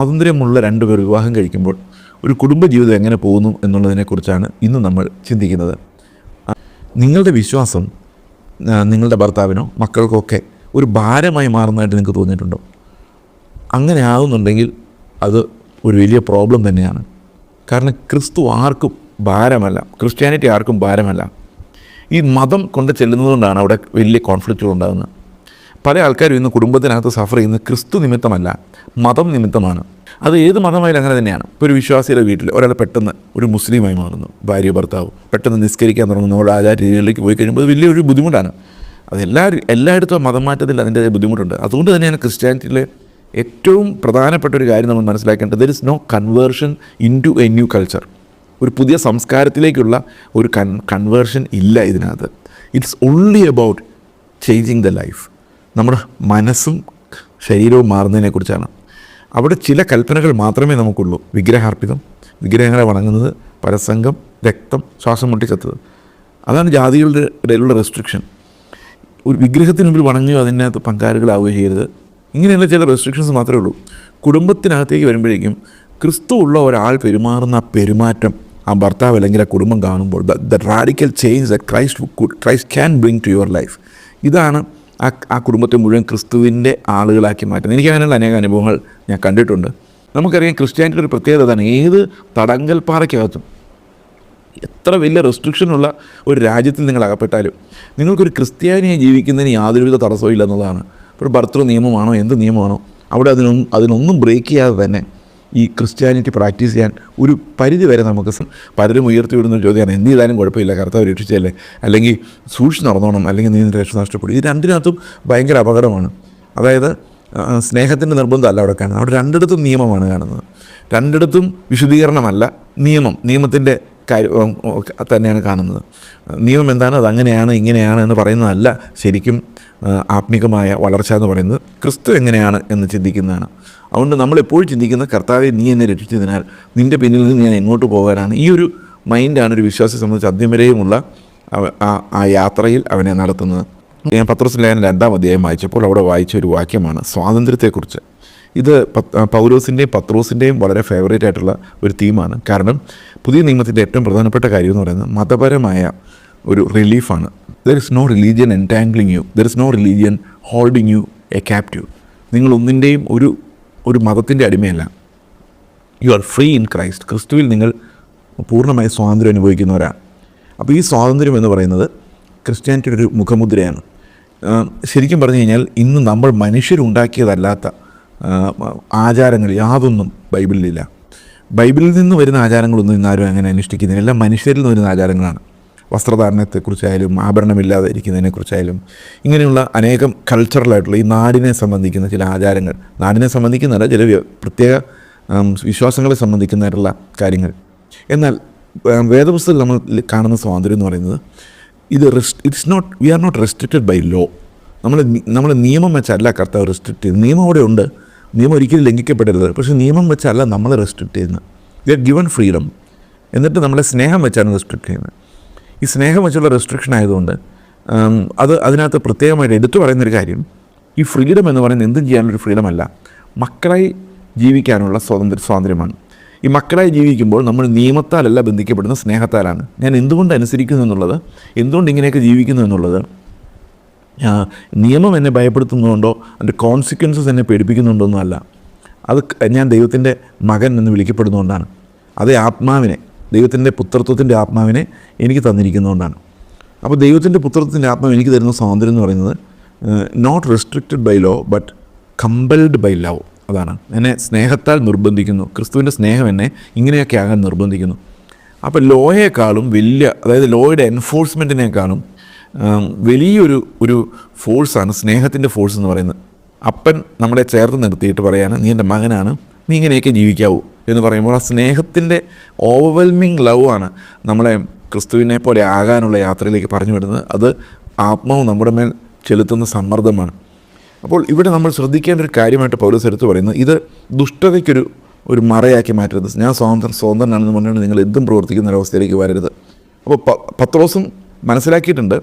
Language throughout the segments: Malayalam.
സ്വാതന്ത്ര്യമുള്ള രണ്ടുപേർ വിവാഹം കഴിക്കുമ്പോൾ ഒരു കുടുംബജീവിതം എങ്ങനെ പോകുന്നു എന്നുള്ളതിനെക്കുറിച്ചാണ് ഇന്ന് നമ്മൾ ചിന്തിക്കുന്നത്. നിങ്ങളുടെ വിശ്വാസം നിങ്ങളുടെ ഭർത്താവിനോ മക്കൾക്കൊക്കെ ഒരു ഭാരമായി മാറുന്നതായിട്ട് നിങ്ങൾക്ക് തോന്നിയിട്ടുണ്ടോ? അങ്ങനെ ആകുന്നുണ്ടെങ്കിൽ അത് ഒരു വലിയ പ്രോബ്ലം തന്നെയാണ്. കാരണം ക്രിസ്തു ആർക്കും ഭാരമല്ല ക്രിസ്ത്യാനിറ്റി ആർക്കും ഭാരമല്ല. ഈ മതം കൊണ്ട് ചെല്ലുന്നതുകൊണ്ടാണ് അവിടെ വലിയ കോൺഫ്ലിക്റ്റുകൾ ഉണ്ടാകുന്നത്. പല ആൾക്കാരും ഇന്ന് കുടുംബത്തിനകത്ത് സഫർ ചെയ്യുന്നത് ക്രിസ്തു നിമിത്തമല്ല മതം നിമിത്തമാണ്. അത് ഏത് മതമായാലും അങ്ങനെ തന്നെയാണ്. ഇപ്പോൾ ഒരു വിശ്വാസിയുടെ വീട്ടിൽ ഒരാൾ പെട്ടെന്ന് ഒരു മുസ്ലിമായി മാറുന്നു ഭാര്യ ഭർത്താവ്. പെട്ടെന്ന് നിസ്കരിക്കാൻ തുടങ്ങുന്നു ഓരോ ആചാര രീതികളിലേക്ക് പോയി കഴിയുമ്പോൾ അത് വലിയൊരു ബുദ്ധിമുട്ടാണ്. അത് എല്ലാ എല്ലായിടത്തും മതം മാറ്റത്തിൽ അതിന്റെ ബുദ്ധിമുട്ടുണ്ട്. അതുകൊണ്ട് തന്നെയാണ് ക്രിസ്ത്യാനിറ്റിയിലെ ഏറ്റവും പ്രധാനപ്പെട്ട ഒരു കാര്യം നമ്മൾ മനസ്സിലാക്കേണ്ടത് there is no conversion into a new culture ഒരു പുതിയ സംസ്കാരത്തിലേക്കുള്ള ഒരു കൺ കൺവേർഷൻ ഇല്ല ഇതിനകത്ത്. It's only about changing the life നമ്മുടെ മനസ്സും ശരീരവും മാറുന്നതിനെക്കുറിച്ചാണ്. അവിടെ ചില കൽപ്പനകൾ മാത്രമേ നമുക്കുള്ളൂ. വിഗ്രഹാർപ്പിതം വിഗ്രഹങ്ങളെ വണങ്ങുന്നത് പരസംഗം രക്തം ശ്വാസം മുട്ടിച്ചത്തത് അതാണ് ജാതികളുടെ ഇടയിലുള്ള റെസ്ട്രിക്ഷൻ ഒരു വിഗ്രഹത്തിന് മുമ്പിൽ വണങ്ങുകയോ അതിനകത്ത് പങ്കാളികളാവുകയോ ചെയ്യരുത്. ഇങ്ങനെയുള്ള ചില റെസ്ട്രിക്ഷൻസ് മാത്രമേ ഉള്ളൂ. കുടുംബത്തിനകത്തേക്ക് വരുമ്പോഴേക്കും ക്രിസ്തു ഉള്ള ഒരാൾ പെരുമാറുന്ന പെരുമാറ്റം ആ ഭർത്താവ് അല്ലെങ്കിൽ ആ കുടുംബം കാണുമ്പോൾ the radical change the Christ Christ can bring to your life ഇതാണ് ആ ആ കുടുംബത്തെ മുഴുവൻ ക്രിസ്തുവിന്റെ ആളുകളാക്കി മാറ്റുന്നത്. എനിക്ക് അങ്ങനെയുള്ള അനേക അനുഭവങ്ങൾ ഞാൻ കണ്ടിട്ടുണ്ട്. നമുക്കറിയാം ക്രിസ്ത്യാനിറ്റി ഒരു പ്രത്യേകത തന്നെ ഏത് തടങ്കൽ പാറയ്ക്കകത്തും എത്ര വലിയ റെസ്ട്രിക്ഷനുള്ള ഒരു രാജ്യത്തിൽ നിങ്ങൾ അകപ്പെട്ടാലും നിങ്ങൾക്കൊരു ക്രിസ്ത്യാനിയെ ജീവിക്കുന്നതിന് യാതൊരുവിധ തടസ്സവും എന്നുള്ളതാണ് ഒരു ഭർത്തൃ നിയമമാണോ എന്ത് നിയമമാണോ അവിടെ അതിനൊന്നും അതിനൊന്നും ബ്രേക്ക് ചെയ്യാതെ തന്നെ ഈ ക്രിസ്ത്യാനിറ്റി പ്രാക്ടീസ് ചെയ്യാൻ ഒരു പരിധി വരെ നമുക്ക് പലരും ഉയർത്തി വിടുന്ന ചോദ്യമാണ് എന്ത് ചെയ്താലും കുഴപ്പമില്ല കർത്താവ് രക്ഷിച്ചല്ലേ അല്ലെങ്കിൽ സൂക്ഷിച്ച് നടന്നോണം അല്ലെങ്കിൽ നീ രക്ഷ നഷ്ടപ്പെടും. ഇത് രണ്ടിനകത്തും ഭയങ്കര അപകടമാണ്. അതായത് സ്നേഹത്തിന്റെ നിർബന്ധമല്ല അവിടെ കാണുന്നത്. അവിടെ രണ്ടിടത്തും നിയമമാണ് കാണുന്നത്. രണ്ടിടത്തും വിശദീകരണമല്ല നിയമം നിയമത്തിന്റെ കാര്യം തന്നെയാണ് കാണുന്നത്. നിയമം എന്താണ്? അത് അങ്ങനെയാണ് ഇങ്ങനെയാണ് എന്ന് പറയുന്നതല്ല ശരിക്കും ആത്മികമായ വളർച്ച എന്ന് പറയുന്നത്. ക്രിസ്തു എങ്ങനെയാണ് എന്ന് ചിന്തിക്കുന്നതാണ്. അതുകൊണ്ട് നമ്മളെപ്പോഴും ചിന്തിക്കുന്ന കർത്താവെ നീ എന്നെ രക്ഷിച്ചതിനാൽ നിന്റെ പിന്നിൽ നിന്ന് ഞാൻ എങ്ങോട്ട് പോകാനാണ്? ഈ ഒരു മൈൻഡാണ് ഒരു വിശ്വാസിയെ സംബന്ധിച്ച് അദ്യം വരെയുമുള്ള ആ യാത്രയിൽ അവനെ നടത്തുന്നത്. ഞാൻ പത്രസിലേഖനം രണ്ടാം അധ്യായം വായിച്ചപ്പോൾ അവിടെ വായിച്ച ഒരു വാക്യമാണ് സ്വാതന്ത്ര്യത്തെക്കുറിച്ച്. ഇത് പൗലോസിന്റെയും പത്രോസിന്റെയും വളരെ ഫേവറേറ്റ് ആയിട്ടുള്ള ഒരു തീമാണ് കാരണം പുതിയ നിയമത്തിന്റെ ഏറ്റവും പ്രധാനപ്പെട്ട കാര്യം എന്ന് പറയുന്നത് മതപരമായ ഒരു റിലീഫാണ് there is no religion entangling you there is no religion holding you a captive നിങ്ങളൊന്നിന്റെയും ഒരു ഒരു മതത്തിന്റെ അടിമയല്ല. You are free in Christ ക്രിസ്തുവിൽ നിങ്ങൾ പൂർണമായി സ്വാതന്ത്ര്യം അനുഭവിക്കുന്നവരാണ് അപ്പോൾ ഈ സ്വാതന്ത്ര്യം എന്ന് പറയുന്നത് ക്രിസ്ത്യാനിറ്റിയുടെ ഒരു മുഖമുദ്രയാണ്. ശരിക്കും പറഞ്ഞു കഴിഞ്ഞാൽ ഇന്ന് നമ്മൾ മനുഷ്യരുണ്ടാക്കിയതല്ലാത്ത ആചാരങ്ങൾ യാതൊന്നും ബൈബിളിലില്ല. ബൈബിളിൽ നിന്ന് വരുന്ന ആചാരങ്ങളൊന്നും ഇന്ന് ആരും അങ്ങനെ അനുഷ്ഠിക്കുന്നില്ല. എല്ലാം മനുഷ്യരിൽ നിന്ന് വരുന്ന ആചാരങ്ങളാണ്. വസ്ത്രധാരണത്തെക്കുറിച്ചായാലും ആഭരണമില്ലാതെ ഇരിക്കുന്നതിനെക്കുറിച്ചായാലും ഇങ്ങനെയുള്ള അനേകം കൾച്ചറലായിട്ടുള്ള ഈ നാടിനെ സംബന്ധിക്കുന്ന ചില ആചാരങ്ങൾ നാടിനെ സംബന്ധിക്കുന്നതല്ല ചില പ്രത്യേക വിശ്വാസങ്ങളെ സംബന്ധിക്കുന്നതായിട്ടുള്ള കാര്യങ്ങൾ. എന്നാൽ വേദപുസ്തകത്തിൽ നമ്മൾ കാണുന്ന സ്വാതന്ത്ര്യം എന്ന് പറയുന്നത് ഇത് rest it's not we are not restricted by law നമ്മൾ നമ്മൾ നിയമം വെച്ചല്ല കർത്താവ് റെസ്ട്രിക്റ്റ് ചെയ്യുന്നത്. നിയമം അവിടെ ഉണ്ട്. നിയമം ഒരിക്കലും ലംഘിക്കപ്പെടരുത്. പക്ഷേ നിയമം വെച്ചല്ല നമ്മൾ റെസ്ട്രിക്റ്റ് ചെയ്യുന്നത്. വി ആർ ഗിവൺ ഫ്രീഡം എന്നിട്ട് നമ്മളെ സ്നേഹം വെച്ചാണ് റെസ്ട്രിക്റ്റ് ചെയ്യുന്നത്. ഈ സ്നേഹം വെച്ചുള്ള റെസ്ട്രിക്ഷൻ ആയതുകൊണ്ട് അത് അതിനകത്ത് പ്രത്യേകമായിട്ട് എടുത്തു പറയുന്നൊരു കാര്യം ഈ ഫ്രീഡം എന്ന് പറയുന്നത് എന്തും ചെയ്യാനുള്ളൊരു ഫ്രീഡം അല്ല. മക്കളായി ജീവിക്കാനുള്ള സ്വാതന്ത്ര്യ സ്വാതന്ത്ര്യമാണ്. ഈ മക്കളായി ജീവിക്കുമ്പോൾ നമ്മൾ നിയമത്താലല്ല ബന്ധിക്കപ്പെടുന്ന സ്നേഹത്താലാണ്. ഞാൻ എന്തുകൊണ്ട് അനുസരിക്കുന്നു എന്നുള്ളത് എന്തുകൊണ്ട് ഇങ്ങനെയൊക്കെ ജീവിക്കുന്നു എന്നുള്ളത് നിയമം എന്നെ ഭയപ്പെടുത്തുന്നതുകൊണ്ടോ അതിന്റെ കോൺസിക്വൻസസ് എന്നെ പേടിപ്പിക്കുന്നുണ്ടോ ഒന്നുമല്ല അത് ഞാൻ ദൈവത്തിന്റെ മകൻ എന്ന് വിളിക്കപ്പെടുന്നതുകൊണ്ടാണ്. അതേ ആത്മാവിനെ ദൈവത്തിന്റെ പുത്രത്വത്തിന്റെ ആത്മാവിനെ എനിക്ക് തന്നിരിക്കുന്നതുകൊണ്ടാണ്. അപ്പോൾ ദൈവത്തിന്റെ പുത്രത്വത്തിന്റെ ആത്മാവ് എനിക്ക് തരുന്ന സ്വാതന്ത്ര്യം എന്ന് പറയുന്നത് not restricted by law but compelled by love അതാണ്. എന്നെ സ്നേഹത്താൽ നിർബന്ധിക്കുന്നു. ക്രിസ്തുവിന്റെ സ്നേഹം എന്നെ ഇങ്ങനെയൊക്കെ ആകാൻ നിർബന്ധിക്കുന്നു. അപ്പോൾ ലോയേക്കാളും വലിയ അതായത് ലോയുടെ എൻഫോഴ്സ്മെന്റിനേക്കാളും വലിയൊരു ഒരു ഫോഴ്സാണ് സ്നേഹത്തിന്റെ ഫോഴ്സ് എന്ന് പറയുന്നത്. അപ്പൻ നമ്മളെ ചേർത്ത് നിർത്തിയിട്ട് പറയാണ് നീ എന്റെ മകനാണ് നീ ഇങ്ങനെയൊക്കെ ജീവിക്കാവൂ. എന്ന് പറയുമ്പോൾ ആ സ്നേഹത്തിന്റെ ഓവർവെൽമിങ് ലവ് ആണ് നമ്മളെ ക്രിസ്തുവിനെ പോലെ ആകാനുള്ള യാത്രയിലേക്ക് പറഞ്ഞു വിടുന്നത് അത് ആത്മാവ് നമ്മുടെ മേൽ ചെലുത്തുന്ന സമ്മർദ്ദമാണ്. അപ്പോൾ ഇവിടെ നമ്മൾ ശ്രദ്ധിക്കേണ്ട ഒരു കാര്യമായിട്ട് പൗലോസ് എടുത്ത് പറയുന്നത് ഇത് ദുഷ്ടതയ്ക്കൊരു ഒരു മറയാക്കി മാറ്റരുത്. ഞാൻ സ്വതന്ത്രം സ്വതന്ത്രനാണെന്ന് പറഞ്ഞുകൊണ്ട് നിങ്ങൾ എന്തും പ്രവർത്തിക്കുന്ന ഒരവസ്ഥയിലേക്ക് വരരുത്. അപ്പോൾ പത്രോസും മനസ്സിലാക്കിയിട്ടുണ്ട്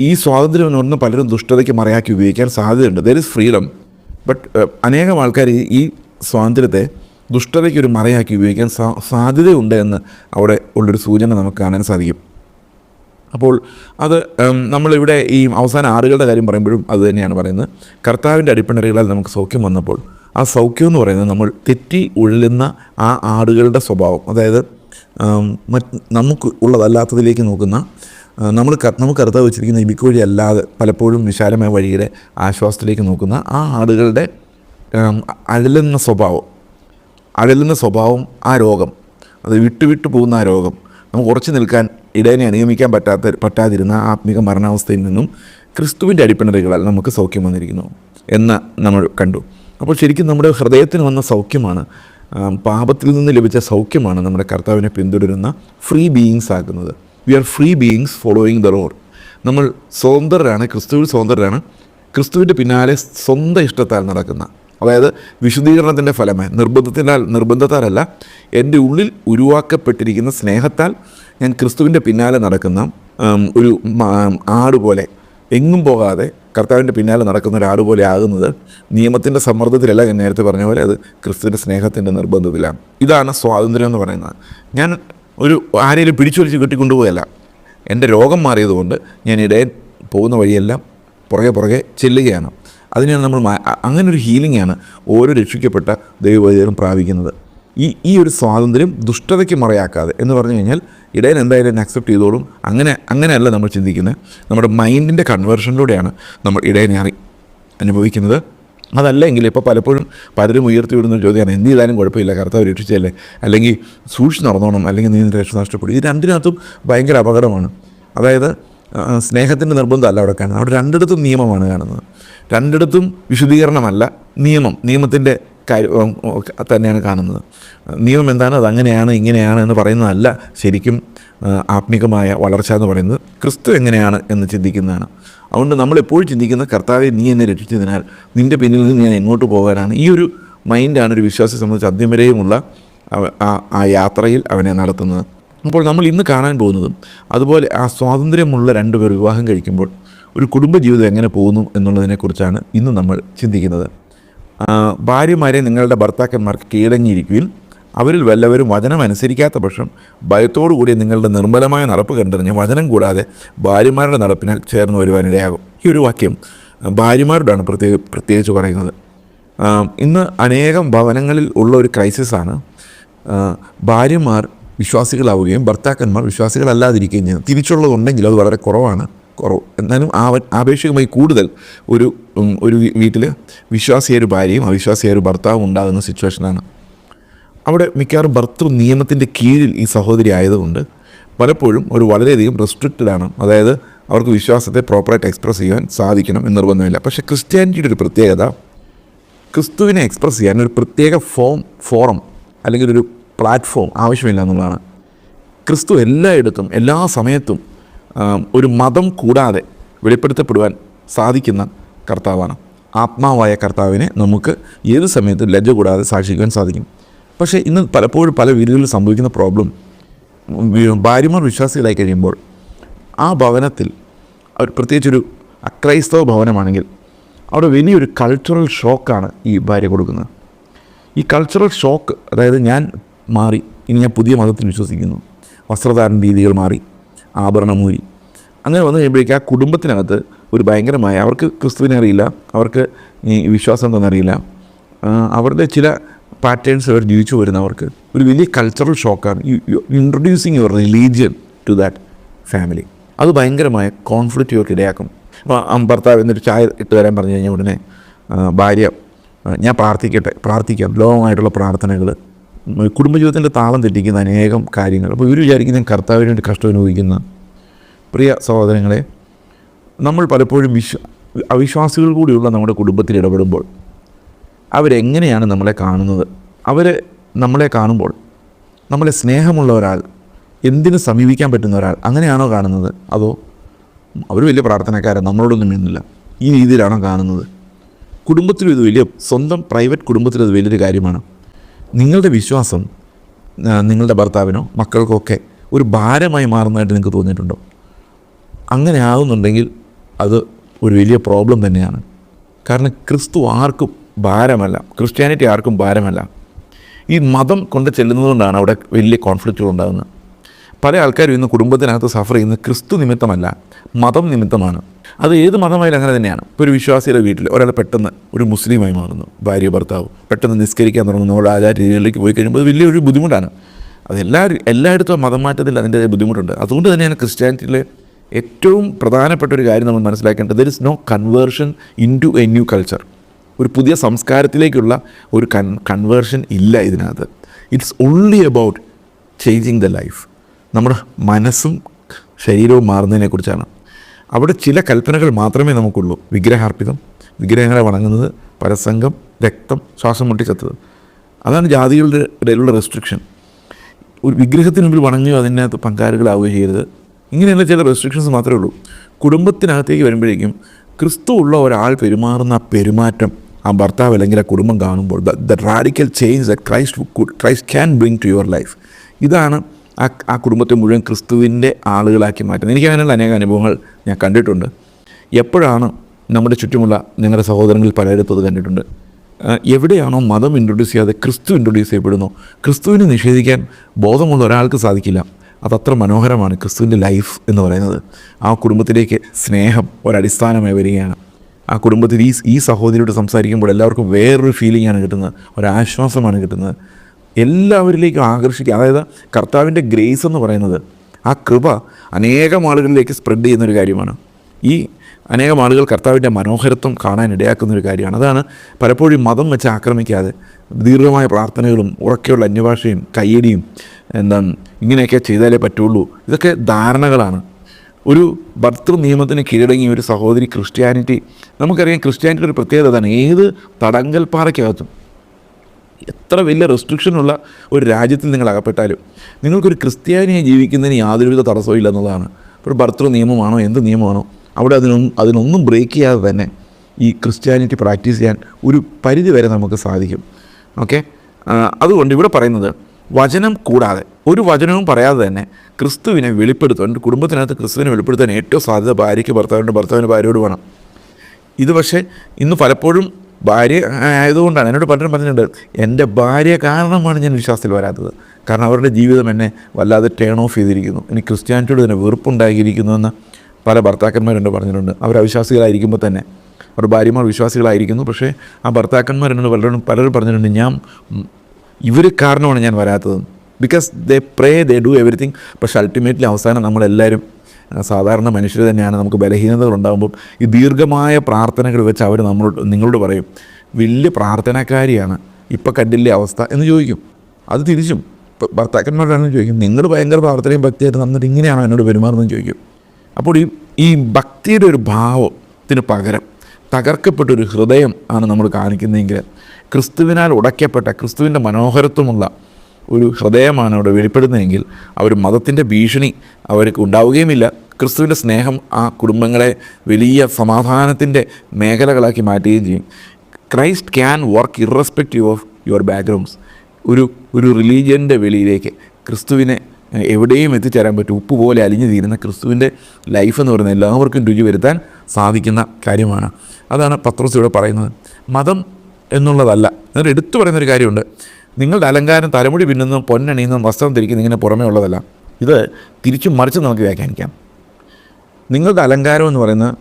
ഈ സ്വാതന്ത്ര്യം എന്ന് പറഞ്ഞാൽ പലരും ദുഷ്ടതയ്ക്ക് മറയാക്കി ഉപയോഗിക്കാൻ സാധ്യതയുണ്ട്. ദർ ഇസ് ഫ്രീഡം ബട്ട് അനേകം ആൾക്കാർ ഈ സ്വാതന്ത്ര്യത്തെ ദുഷ്ടതയ്ക്ക് ഒരു മറയാക്കി ഉപയോഗിക്കാൻ സാ സാധ്യതയുണ്ട് എന്ന് അവിടെ ഉള്ളൊരു സൂചന നമുക്ക് കാണാൻ സാധിക്കും. അപ്പോൾ അത് നമ്മളിവിടെ ഈ അവസാന ആറുകളുടെ കാര്യം പറയുമ്പോഴും അത് തന്നെയാണ് പറയുന്നത്. കർത്താവിന്റെ അടിപ്പണറികളാൽ നമുക്ക് സൗഖ്യം വന്നപ്പോൾ ആ സൗഖ്യം എന്ന് പറയുന്നത് നമ്മൾ തെറ്റി ഉഴലുന്ന ആ ആടുകളുടെ സ്വഭാവം അതായത് മറ്റ് നമുക്ക് ഉള്ളതല്ലാത്തതിലേക്ക് നോക്കുന്ന നമ്മൾ നമുക്ക് കർത്താവ് വെച്ചിരിക്കുന്ന ഇബിക്ക് അല്ലാതെ പലപ്പോഴും വിശാലമായ വഴിയുടെ ആശ്വാസത്തിലേക്ക് നോക്കുന്ന ആ ആടുകളുടെ അഴലുന്ന സ്വഭാവം. അഴലുന്ന സ്വഭാവം ആ രോഗം അത് വിട്ടു വിട്ടു പോകുന്ന ആ രോഗം നമുക്ക് ഉറച്ചു നിൽക്കാൻ ഇടയനെ അനുഗമിക്കാൻ പറ്റാത്ത പറ്റാതിരുന്ന ആത്മീക മരണാവസ്ഥയിൽ നിന്നും ക്രിസ്തുവിന്റെ അടിപ്പിണറികളാൽ നമുക്ക് സൗഖ്യം വന്നിരിക്കുന്നു എന്ന് നമ്മൾ കണ്ടു. അപ്പോൾ ശരിക്കും നമ്മുടെ ഹൃദയത്തിന് വന്ന സൗഖ്യമാണ് പാപത്തിൽ നിന്ന് ലഭിച്ച സൗഖ്യമാണ് നമ്മുടെ കർത്താവിനെ പിന്തുടരുന്ന ഫ്രീ ബീയിങ്സ് ആക്കുന്നത്. We are free beings following the road നമ്മൾ സ്വതന്ത്രരാണ് ക്രിസ്തുവിൽ സ്വതന്ത്രരാണ് ക്രിസ്തുവിന്റെ പിന്നാലെ സ്വന്തം ഇഷ്ടത്താൽ നടക്കുന്ന അതായത് വിശുദ്ധീകരണത്തിന്റെ ഫലമായി നിർബന്ധത്തിനാൽ നിർബന്ധത്താലല്ല എന്റെ ഉള്ളിൽ ഉരുവാക്കപ്പെട്ടിരിക്കുന്ന സ്നേഹത്താൽ ഞാൻ ക്രിസ്തുവിന്റെ പിന്നാലെ നടക്കുന്ന ഒരു ആട് പോലെ എങ്ങും പോകാതെ കർത്താവിന്റെ പിന്നാലെ നടക്കുന്ന ഒരാട് പോലെ ആകുന്നത് നിയമത്തിന്റെ സമ്മർദ്ദത്തിലല്ല ഞാൻ നേരത്തെ പറഞ്ഞ പോലെ അത് ക്രിസ്തുവിന്റെ സ്നേഹത്തിന്റെ നിർബന്ധത്തിലാണ്. ഇതാണ് സ്വാതന്ത്ര്യം എന്ന് പറയുന്നത്. ഞാൻ ഒരു ആരെയും പിടിച്ചൊലിച്ച് കെട്ടിക്കൊണ്ടുപോയല്ല. എന്റെ രോഗം മാറിയതുകൊണ്ട് ഞാൻ ഇടയിൽ പോകുന്ന വഴിയെല്ലാം പുറകെ പുറകെ ചെല്ലുകയാണ്. അതിനാണ് നമ്മൾ അങ്ങനെ ഒരു ഹീലിംഗ് ആണ് ഓരോ രക്ഷിക്കപ്പെട്ട ദൈവവൈദ്യരും പ്രാപിക്കുന്നത്. ഈ ഈ ഒരു സ്വാതന്ത്ര്യം ദുഷ്ടതയ്ക്ക് മറയാക്കാതെ എന്ന് പറഞ്ഞു കഴിഞ്ഞാൽ ഇടയിൽ എന്തായാലും എന്നെ അക്സെപ്റ്റ് ചെയ്തോളും. അങ്ങനെ അങ്ങനെയല്ല നമ്മൾ ചിന്തിക്കുന്നത്. നമ്മുടെ മൈൻഡിന്റെ കൺവേർഷനിലൂടെയാണ് നമ്മൾ ഇടയനെ അറി അനുഭവിക്കുന്നത്. അതല്ലെങ്കിൽ ഇപ്പോൾ പലപ്പോഴും പലരും ഉയർത്തി വിടുന്ന ചോദ്യമാണ് എന്ത് ചെയ്താലും കുഴപ്പമില്ല കർത്താവ് രക്ഷിച്ചല്ലേ അല്ലെങ്കിൽ സൂക്ഷിച്ച് നടന്നോണം അല്ലെങ്കിൽ നീ രക്ഷ നഷ്ടപ്പെടും. ഇത് രണ്ടിനകത്തും ഭയങ്കര അപകടമാണ്. അതായത് സ്നേഹത്തിന്റെ നിർബന്ധമല്ല അവിടെ കാണുന്നത്. അവിടെ രണ്ടിടത്തും നിയമമാണ് കാണുന്നത്. രണ്ടിടത്തും വിശുദ്ധീകരണമല്ല നിയമം. നിയമത്തിന്റെ കാര്യം തന്നെയാണ് കാണുന്നത്. നിയമം എന്താണ്? അത് അങ്ങനെയാണ് ഇങ്ങനെയാണ് എന്ന് പറയുന്നതല്ല ശരിക്കും ആത്മീകമായ വളർച്ച എന്ന് പറയുന്നത്. ക്രിസ്തു എങ്ങനെയാണ് എന്ന് ചിന്തിക്കുന്നതാണ്. അതുകൊണ്ട് നമ്മളെപ്പോഴും ചിന്തിക്കുന്ന കർത്താവെ നീ എന്നെ രക്ഷിച്ചതിനാൽ നിന്റെ പിന്നിൽ നിന്ന് ഞാൻ എങ്ങോട്ട് പോകാനാണ്? ഈ ഒരു മൈൻഡാണ് ഒരു വിശ്വാസത്തെ സംബന്ധിച്ച് അദ്യം വരെയുമുള്ള ആ യാത്രയിൽ അവനെ നടത്തുന്നത്. അപ്പോൾ നമ്മൾ ഇന്ന് കാണാൻ പോകുന്നതും അതുപോലെ ആ സ്വാതന്ത്ര്യമുള്ള രണ്ടുപേർ വിവാഹം കഴിക്കുമ്പോൾ ഒരു കുടുംബജീവിതം എങ്ങനെ പോകുന്നു എന്നുള്ളതിനെക്കുറിച്ചാണ് ഇന്ന് നമ്മൾ ചിന്തിക്കുന്നത്. ഭാര്യമാരെ നിങ്ങളുടെ ഭർത്താക്കന്മാർക്ക് കീഴടങ്ങിയിരിക്കുകയും അവരിൽ വല്ലവരും വചനം അനുസരിക്കാത്ത പക്ഷം ഭയത്തോടുകൂടി നിങ്ങളുടെ നിർമ്മലമായ നടപ്പ് കണ്ടറിഞ്ഞ് വചനം കൂടാതെ ഭാര്യമാരുടെ നടപ്പിനാൽ ചേർന്ന് വരുവാനിടയാകും. ഈ ഒരു വാക്യം ഭാര്യമാരോടാണ് പ്രത്യേക പ്രത്യേകിച്ച് പറയുന്നത്. ഇന്ന് അനേകം ഭവനങ്ങളിൽ ഉള്ള ഒരു ക്രൈസിസാണ് ഭാര്യമാർ വിശ്വാസികളാവുകയും ഭർത്താക്കന്മാർ വിശ്വാസികളല്ലാതിരിക്കുകയും ചെയ്യുന്നത്. തിരിച്ചുള്ളതുണ്ടെങ്കിൽ അത് വളരെ കുറവാണ്. കുറവ്. എന്നാലും ആ ആപേക്ഷികമായി കൂടുതൽ ഒരു ഒരു വീട്ടിൽ വിശ്വാസിയായ ഒരു ഭാര്യയും അവിശ്വാസിയായ ഒരു ഭർത്താവും ഉണ്ടാകുന്ന സിറ്റുവേഷനാണ് അവിടെ മിക്കവാറും ഭർത്തൃ നിയമത്തിന്റെ കീഴിൽ ഈ സഹോദരി ആയതുകൊണ്ട് പലപ്പോഴും ഒരു വളരെയധികം റെസ്ട്രിക്റ്റഡ് ആണ്. അതായത് അവർക്ക് വിശ്വാസത്തെ പ്രോപ്പറായിട്ട് എക്സ്പ്രസ് ചെയ്യാൻ സാധിക്കണം എന്ന് നിർബന്ധമില്ല. പക്ഷേ ക്രിസ്ത്യാനിറ്റിയുടെ ഒരു പ്രത്യേകത ക്രിസ്തുവിനെ എക്സ്പ്രസ് ചെയ്യാൻ ഒരു പ്രത്യേക ഫോം ഫോറം അല്ലെങ്കിൽ ഒരു പ്ലാറ്റ്ഫോം ആവശ്യമില്ല എന്നുള്ളതാണ്. ക്രിസ്തു എല്ലായിടത്തും എല്ലാ സമയത്തും ഒരു മതം കൂടാതെ വെളിപ്പെടുത്തപ്പെടുവാൻ സാധിക്കുന്ന കർത്താവാണ്. ആത്മാവായ കർത്താവിനെ നമുക്ക് ഏത് സമയത്തും ലജ്ജ കൂടാതെ സാക്ഷിക്കുവാൻ സാധിക്കും. പക്ഷേ ഇന്ന് പലപ്പോഴും പല വീടുകളിൽ സംഭവിക്കുന്ന പ്രോബ്ലം ഭാര്യമാർ വിശ്വാസികളായി കഴിയുമ്പോൾ ആ ഭവനത്തിൽ അവർ പ്രത്യേകിച്ചൊരു അക്രൈസ്തവ ഭവനമാണെങ്കിൽ അവിടെ വലിയൊരു കൾച്ചറൽ ഷോക്കാണ് ഈ ഭാര്യ കൊടുക്കുന്നത്. ഈ കൾച്ചറൽ ഷോക്ക് അതായത് ഞാൻ മാറി ഇനി ഞാൻ പുതിയ മതത്തിൽ വിശ്വസിക്കുന്നു. വസ്ത്രധാരണ രീതികൾ മാറി ആഭരണം മൂരി അങ്ങനെ വന്നു കഴിയുമ്പോഴേക്കും ആ കുടുംബത്തിനകത്ത് ഒരു ഭയങ്കരമായ അവർക്ക് ക്രിസ്തുവിനെ അറിയില്ല അവർക്ക് ഈ വിശ്വാസം തന്നെ അറിയില്ല അവരുടെ ചില പാറ്റേൺസ് അവർ ജീവിച്ചു വരുന്നവർക്ക് ഒരു വലിയ cultural ഷോക്കാണ് introducing your religion to that family അത് ഭയങ്കരമായ കോൺഫ്ലിക്റ്റ് ഇവർക്ക് ഇടയാക്കും. അപ്പോൾ ഭർത്താവ് എന്നൊരു ചായ ഇട്ട് തരാൻ പറഞ്ഞു കഴിഞ്ഞാൽ ഉടനെ ഭാര്യ ഞാൻ പ്രാർത്ഥിക്കട്ടെ പ്രാർത്ഥിക്കാം. ലോകമായിട്ടുള്ള പ്രാർത്ഥനകൾ കുടുംബജീവിതത്തിന്റെ താളം തെറ്റിക്കുന്ന അനേകം കാര്യങ്ങൾ. അപ്പോൾ ഇവർ വിചാരിക്കുന്ന കർത്താവിന് വേണ്ടി കഷ്ടം അനുഭവിക്കുന്ന പ്രിയ സഹോദരങ്ങളെ നമ്മൾ പലപ്പോഴും വിശ്വ അവിശ്വാസികൾ കൂടിയുള്ള നമ്മുടെ കുടുംബത്തിൽ ഇടപെടുമ്പോൾ അവരെങ്ങനെയാണ് നമ്മളെ കാണുന്നത്? അവർ നമ്മളെ കാണുമ്പോൾ നമ്മളെ സ്നേഹമുള്ള ഒരാൾ എന്തിനു സമീപിക്കാൻ പറ്റുന്ന ഒരാൾ അങ്ങനെയാണോ കാണുന്നത്? അതോ അവർ വലിയ പ്രാർത്ഥനക്കാരാണ് നമ്മളോടൊന്നും മിണ്ടുന്നില്ല. ഈ രീതിയിലാണോ കാണുന്നത്? കുടുംബത്തിലും ഇത് വലിയ സ്വന്തം പ്രൈവറ്റ് കുടുംബത്തിലും ഇത് വലിയൊരു കാര്യമാണ്. നിങ്ങളുടെ വിശ്വാസം നിങ്ങളുടെ ഭർത്താവിനോ മക്കൾക്കോ ഒക്കെ ഒരു ഭാരമായി മാറുന്നതായിട്ട് നിങ്ങൾക്ക് തോന്നിയിട്ടുണ്ടോ? അങ്ങനെ ആകുന്നുണ്ടെങ്കിൽ അത് ഒരു വലിയ പ്രോബ്ലം തന്നെയാണ്. കാരണം ക്രിസ്തു ആർക്കും ഭാരമല്ല ക്രിസ്ത്യാനിറ്റി ആർക്കും ഭാരമല്ല. ഈ മതം കൊണ്ട് ചെല്ലുന്നതുകൊണ്ടാണ് അവിടെ വലിയ കോൺഫ്ലിക്റ്റുകൾ ഉണ്ടാകുന്നത്. പല ആൾക്കാരും ഇന്ന് കുടുംബത്തിനകത്ത് സഫർ ചെയ്യുന്നത് ക്രിസ്തു നിമിത്തമല്ല മതം നിമിത്തമാണ്. അത് ഏത് മതമായാലും അങ്ങനെ തന്നെയാണ്. ഇപ്പോൾ ഒരു വിശ്വാസിയുടെ വീട്ടിൽ ഒരാൾ പെട്ടെന്ന് ഒരു മുസ്ലിമായി മാറുന്നു ഭാര്യ ഭർത്താവ് പെട്ടെന്ന് നിസ്കരിക്കാൻ തുടങ്ങുന്നു ഓരോ ആചാര രീതികളിലേക്ക് പോയി കഴിയുമ്പോൾ അത് വലിയൊരു ബുദ്ധിമുട്ടാണ്. അത് എല്ലാ എല്ലായിടത്തും മതം മാറ്റത്തിൽ അതിന്റെ ബുദ്ധിമുട്ടുണ്ട്. അതുകൊണ്ട് തന്നെയാണ് ക്രിസ്ത്യാനിറ്റിയിലെ ഏറ്റവും പ്രധാനപ്പെട്ട ഒരു കാര്യം നമ്മൾ മനസ്സിലാക്കേണ്ടത് there is no conversion into a new culture ഒരു പുതിയ സംസ്കാരത്തിലേക്കുള്ള ഒരു കൺ കൺവേർഷൻ ഇല്ല ഇതിനകത്ത്. It's only about changing the life നമ്മുടെ മനസ്സും ശരീരവും മാറുന്നതിനെക്കുറിച്ചാണ്. അവിടെ ചില കൽപ്പനകൾ മാത്രമേ നമുക്കുള്ളൂ. വിഗ്രഹാർപ്പിതം വിഗ്രഹങ്ങളെ വണങ്ങുന്നത് പരസംഗം രക്തം ശ്വാസം മുട്ടിച്ചത്തത്. അതാണ് ജാതികളുടെ ഇടയിലുള്ള റെസ്ട്രിക്ഷൻ ഒരു വിഗ്രഹത്തിന് മുമ്പിൽ വണങ്ങുകയോ അതിനകത്ത് പങ്കാളികളാവുകയോ ചെയ്യരുത്. ഇങ്ങനെയുള്ള ചില റെസ്ട്രിക്ഷൻസ് മാത്രമേ ഉള്ളൂ. കുടുംബത്തിനകത്തേക്ക് വരുമ്പോഴേക്കും ക്രിസ്തു ഉള്ള ഒരാൾ പെരുമാറുന്ന പെരുമാറ്റം ആ ഭർത്താവ് അല്ലെങ്കിൽ ആ കുടുംബം കാണുമ്പോൾ the radical change the Christ Christ can bring to your life ഇതാണ് ആ ആ കുടുംബത്തെ മുഴുവൻ ക്രിസ്തുവിന്റെ ആളുകളാക്കി മാറ്റുന്നത്. എനിക്ക് അങ്ങനെയുള്ള അനേക അനുഭവങ്ങൾ ഞാൻ കണ്ടിട്ടുണ്ട്. എപ്പോഴാണ് നമ്മുടെ ചുറ്റുമുള്ള നിങ്ങളുടെ സഹോദരങ്ങളിൽ പലയിടത്തും അത് കണ്ടിട്ടുണ്ട്? എവിടെയാണോ മതം ഇൻട്രൊഡ്യൂസ് ചെയ്യാതെ ക്രിസ്തു ഇൻട്രൊഡ്യൂസ് ചെയ്യപ്പെടുന്നു? ക്രിസ്തുവിനെ നിഷേധിക്കാൻ ബോധമുള്ള ഒരാൾക്ക് സാധിക്കില്ല. അതത്ര മനോഹരമാണ് ക്രിസ്തുവിന്റെ ലൈഫ് എന്ന് പറയുന്നത്. ആ കുടുംബത്തിലേക്ക് സ്നേഹം ഒരടിസ്ഥാനമായി വരികയാണ്. ആ കുടുംബത്തിൽ ഈ ഈ സഹോദരിയോട് സംസാരിക്കുമ്പോൾ എല്ലാവർക്കും വേറൊരു ഫീലിംഗാണ് കിട്ടുന്നത്. ഒരാശ്വാസമാണ് കിട്ടുന്നത്. എല്ലാവരിലേക്കും ആകർഷിക്കുക. അതായത് കർത്താവിന്റെ ഗ്രേസ് എന്ന് പറയുന്നത് ആ കൃപ അനേകം ആളുകളിലേക്ക് സ്പ്രെഡ് ചെയ്യുന്നൊരു കാര്യമാണ്. ഈ അനേകം ആളുകൾ കർത്താവിന്റെ മനോഹരത്വം കാണാൻ ഇടയാക്കുന്ന ഒരു കാര്യമാണ്. അതാണ് പലപ്പോഴും മതം വെച്ച് ആക്രമിക്കാതെ ദീർഘമായ പ്രാർത്ഥനകളും ഉറക്കെയുള്ള അന്യഭാഷയും കയ്യടിയും എന്താ ഇങ്ങനെയൊക്കെ ചെയ്താലേ പറ്റുള്ളൂ. ഇതൊക്കെ ധാരണകളാണ്. ഒരു ഭർത്തൃ നിയമത്തിന് കീഴടങ്ങിയ ഒരു സഹോദരി ക്രിസ്ത്യാനിറ്റി നമുക്കറിയാം ക്രിസ്ത്യാനിറ്റിയുടെ ഒരു പ്രത്യേകത ഏത് തടങ്കൽപ്പാറയ്ക്കകത്തും എത്ര വലിയ റെസ്ട്രിക്ഷനുള്ള ഒരു രാജ്യത്തിൽ നിങ്ങൾ അകപ്പെട്ടാലും നിങ്ങൾക്കൊരു ക്രിസ്ത്യാനിയെ ജീവിക്കുന്നതിന് യാതൊരുവിധ തടസ്സവും ഇല്ല എന്നുള്ളതാണ്. ഒരു ഭർത്തൃ നിയമമാണോ? എന്ത് നിയമമാണോ? അവിടെ അതിനൊന്നും അതിനൊന്നും ബ്രേക്ക് ചെയ്യാതെ തന്നെ ഈ ക്രിസ്ത്യാനിറ്റി പ്രാക്ടീസ് ചെയ്യാൻ ഒരു പരിധി വരെ നമുക്ക് സാധിക്കും. ഓക്കെ അതുകൊണ്ട് ഇവിടെ പറയുന്നത് വചനം കൂടാതെ ഒരു വചനവും പറയാതെ തന്നെ ക്രിസ്തുവിനെ വെളിപ്പെടുത്തുവാൻ എന്റെ കുടുംബത്തിനകത്ത് ക്രിസ്തുവിനെ വെളിപ്പെടുത്താൻ ഏറ്റവും സാധ്യത ഭാര്യയ്ക്ക് ഭർത്താവിന്റെ ഭർത്താവിന്റെ ഭാര്യയോട് വേണം. ഇത് പക്ഷേ ഇന്ന് പലപ്പോഴും ഭാര്യ ആയതുകൊണ്ടാണ്. എന്നോട് പലരും പറഞ്ഞിട്ടുണ്ട് എന്റെ ഭാര്യ കാരണമാണ് ഞാൻ വിശ്വാസത്തിൽ വരാത്തത്. കാരണം അവരുടെ ജീവിതം എന്നെ വല്ലാതെ ടേൺ ഓഫ് ചെയ്തിരിക്കുന്നു. എനിക്ക് ക്രിസ്ത്യാനിറ്റിയോട് തന്നെ വെറുപ്പുണ്ടാക്കിയിരിക്കുന്നുവെന്ന് പല ഭർത്താക്കന്മാരുണ്ട് പറഞ്ഞിട്ടുണ്ട്. അവർ അവിശ്വാസികളായിരിക്കുമ്പോൾ തന്നെ. അവർ ഭാര്യമാർ വിശ്വാസികളായിരിക്കുന്നു. പക്ഷേ ആ ഭർത്താക്കന്മാർ എന്നോട് പലരും പലരും പറഞ്ഞിട്ടുണ്ട് ഞാൻ ഇവർ കാരണമാണ് ഞാൻ വരാത്തത് because they pray they do everything പക്ഷേ അൾട്ടിമേറ്റ്ലി അവസാനം നമ്മളെല്ലാവരും സാധാരണ മനുഷ്യർ തന്നെയാണ് നമുക്ക് ബലഹീനതകൾ ഉണ്ടാകുമ്പോൾ ഈ ദീർഘമായ പ്രാർത്ഥനകൾ വെച്ച് അവർ നമ്മളോട് നിങ്ങളോട് പറയും വലിയ പ്രാർത്ഥനക്കാരിയാണ് ഇപ്പം കണ്ടില്ലേ അവസ്ഥ? എന്ന് ചോദിക്കും. അത് തിരിച്ചും ഭർത്താക്കന്മാരാണെന്ന് ചോദിക്കും നിങ്ങൾ ഭയങ്കര പ്രാർത്ഥനയും ഭക്തിയായിട്ട് തന്നിട്ട് ഇങ്ങനെയാണോ എന്നോട് പെരുമാറുന്നതെന്ന് ചോദിക്കും. അപ്പോൾ ഈ ഈ ഭക്തിയുടെ ഒരു ഭാവത്തിന് പകരം തകർക്കപ്പെട്ടൊരു ഹൃദയം ആണ് നമ്മൾ കാണിക്കുന്നതെങ്കിൽ ക്രിസ്തുവിനാൽ ഉടയ്ക്കപ്പെട്ട ക്രിസ്തുവിന്റെ മനോഹരത്വമുള്ള ഒരു ഹൃദയമാണ് അവിടെ വെളിപ്പെടുന്നതെങ്കിൽ അവർ മതത്തിന്റെ ഭീഷണി അവർക്ക് ഉണ്ടാവുകയുമില്ല. ക്രിസ്തുവിന്റെ സ്നേഹം ആ കുടുംബങ്ങളെ വലിയ സമാധാനത്തിന്റെ മേഖലകളാക്കി മാറ്റുകയും ചെയ്യും. Christ can work irrespective of your backgrounds. ഒരു ഒരു റിലീജിയന്റെ വെളിയിലേക്ക് ക്രിസ്തുവിനെ എവിടെയും എത്തിച്ചേരാൻ പറ്റും. ഉപ്പ് പോലെ അലിഞ്ഞു തീരുന്ന ക്രിസ്തുവിന്റെ ലൈഫ് എന്ന് പറയുന്നത് എല്ലാവർക്കും രുചി വരുത്താൻ സാധിക്കുന്ന കാര്യമാണ്. അതാണ് പത്രോസ് ഇവിടെ പറയുന്നത്. മതം എന്നുള്ളതല്ല എന്നിട്ട് എടുത്തു പറയുന്നൊരു കാര്യമുണ്ട്. നിങ്ങളുടെ അലങ്കാരം തലമുടി പിന്നുന്നതും പൊന്നണിയുന്നതും വസ്ത്രം ധരിക്കുന്ന ഇങ്ങനെ പുറമേ ഉള്ളതല്ല. ഇത് തിരിച്ചും മറിച്ച് നമുക്ക് വ്യാഖ്യാനിക്കാം. നിങ്ങളുടെ അലങ്കാരം എന്ന് പറയുന്ന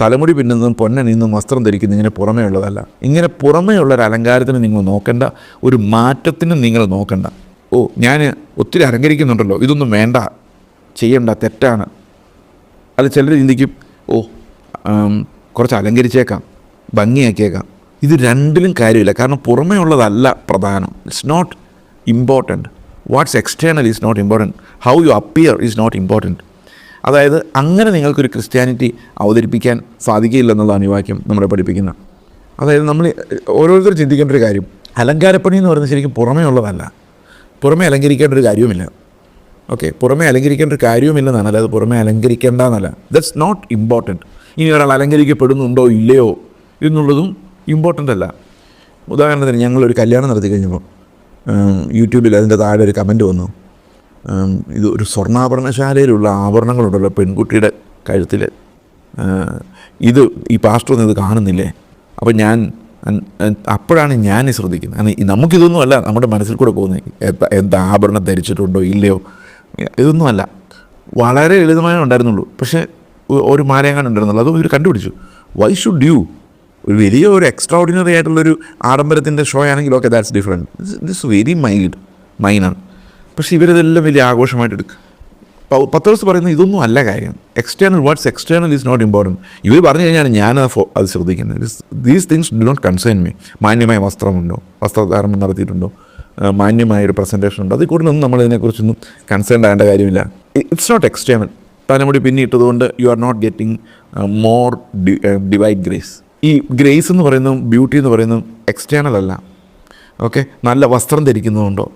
തലമുടി പിന്നുന്നതും പൊന്നണിയുന്നതും വസ്ത്രം ധരിക്കുന്നത് ഇങ്ങനെ പുറമേ ഉള്ളതല്ല. ഇങ്ങനെ പുറമേ ഉള്ള ഒരു അലങ്കാരത്തിന് നിങ്ങൾ നോക്കേണ്ട ഒരു മാറ്റത്തിനും നിങ്ങൾ നോക്കണ്ട. ഓ ഞാൻ ഒത്തിരി അലങ്കരിക്കുന്നുണ്ടല്ലോ ഇതൊന്നും വേണ്ട ചെയ്യണ്ട തെറ്റാണ്. അത് ചിലർ ചിന്തിക്കും ഓ കുറച്ച് അലങ്കരിച്ചേക്കാം ഭംഗിയാക്കിയേക്കാം. ഇത് രണ്ടിലും കാര്യമില്ല കാരണം പുറമേ ഉള്ളതല്ല പ്രധാനം. It's not important what's external is not important how you appear is not important അതായത് അങ്ങനെ നിങ്ങൾക്കൊരു ക്രിസ്ത്യാനിറ്റി അവതരിപ്പിക്കാൻ സാധിക്കില്ല ഈ വാക്യം നമ്മളെ പഠിപ്പിക്കുന്നത് അതായത് നമ്മൾ ഓരോരുത്തർ ചിന്തിക്കേണ്ട ഒരു കാര്യം. അലങ്കാരപ്പണി എന്ന് പറയുന്നത് ശരിക്കും പുറമേ ഉള്ളതല്ല. പുറമേ അലങ്കരിക്കേണ്ട ഒരു കാര്യവുമില്ല. ഓക്കെ പുറമേ അലങ്കരിക്കേണ്ട ഒരു കാര്യവുമില്ലെന്നാണ്. അല്ലാതെ പുറമേ അലങ്കരിക്കേണ്ട എന്നല്ല ദറ്റ്സ് നോട്ട് ഇമ്പോർട്ടന്റ് ഇനി ഒരാൾ അലങ്കരിക്കപ്പെടുന്നുണ്ടോ ഇല്ലയോ എന്നുള്ളതും ഇമ്പോർട്ടന്റ് അല്ല. ഉദാഹരണത്തിന് ഞങ്ങളൊരു കല്യാണം നടത്തി കഴിഞ്ഞപ്പോൾ യൂട്യൂബിൽ അതിന്റെ താഴെ ഒരു കമന്റ് വന്നു. ഇത് ഒരു സ്വർണാഭരണശാലയിലുള്ള ആഭരണങ്ങളുണ്ടല്ലോ പെൺകുട്ടിയുടെ കഴുത്തിൽ ഇത് ഈ പാസ്റ്റർ ഒന്നും ഇത് കാണുന്നില്ലേ? അപ്പോൾ ഞാൻ അപ്പോഴാണ് ഞാൻ ശ്രദ്ധിക്കുന്നത്. നമുക്കിതൊന്നും അല്ല നമ്മുടെ മനസ്സിൽ കൂടെ പോകുന്നത്. എന്താ എന്താ ആഭരണം ധരിച്ചിട്ടുണ്ടോ ഇല്ലയോ? ഇതൊന്നും അല്ല വളരെ ലളിതമായ ഉണ്ടായിരുന്നുള്ളൂ. പക്ഷേ ഒരു മാലയങ്ങാൻ ഉണ്ടായിരുന്നുള്ളൂ. അതും ഇവർ കണ്ടുപിടിച്ചു. വൈ ഷുഡ് യു ഒരു വലിയ ഒരു എക്സ്ട്രാ ഓർഡിനറി ആയിട്ടുള്ളൊരു ആഡംബരത്തിന്റെ show ആണെങ്കിലൊക്കെ that's different this very mild മൈനാണ് പക്ഷേ ഇവരിതെല്ലാം വലിയ ആഘോഷമായിട്ട് എടുക്കുക പൗ- ദിവസം പറയുന്നത് ഇതൊന്നും അല്ല കാര്യം. External what's external is not important ഇവർ പറഞ്ഞു കഴിഞ്ഞാൽ ഞാൻ അത് ശ്രദ്ധിക്കുന്നത്. These things do not concern me മാന്യമായ വസ്ത്രമുണ്ടോ? വസ്ത്രധാരണം നടത്തിയിട്ടുണ്ടോ? മാന്യമായ ഒരു പ്രസന്റേഷൻ ഉണ്ടോ? അതിൽ കൂടുതലൊന്നും നമ്മൾ ഇതിനെക്കുറിച്ചൊന്നും കൺസേൺ ആകേണ്ട കാര്യമില്ല. ഇറ്റ്സ് നോട്ട് എക്സ്റ്റേണൽ തലമുടി പിന്നിട്ടതുകൊണ്ട് you are not getting more divine grace ഈ ഗ്രേസ് എന്ന് പറയുന്നതും ബ്യൂട്ടി എന്ന് പറയുന്നതും എക്സ്റ്റേണൽ അല്ല. ഓക്കെ നല്ല വസ്ത്രം ധരിക്കുന്നതുകൊണ്ടോ?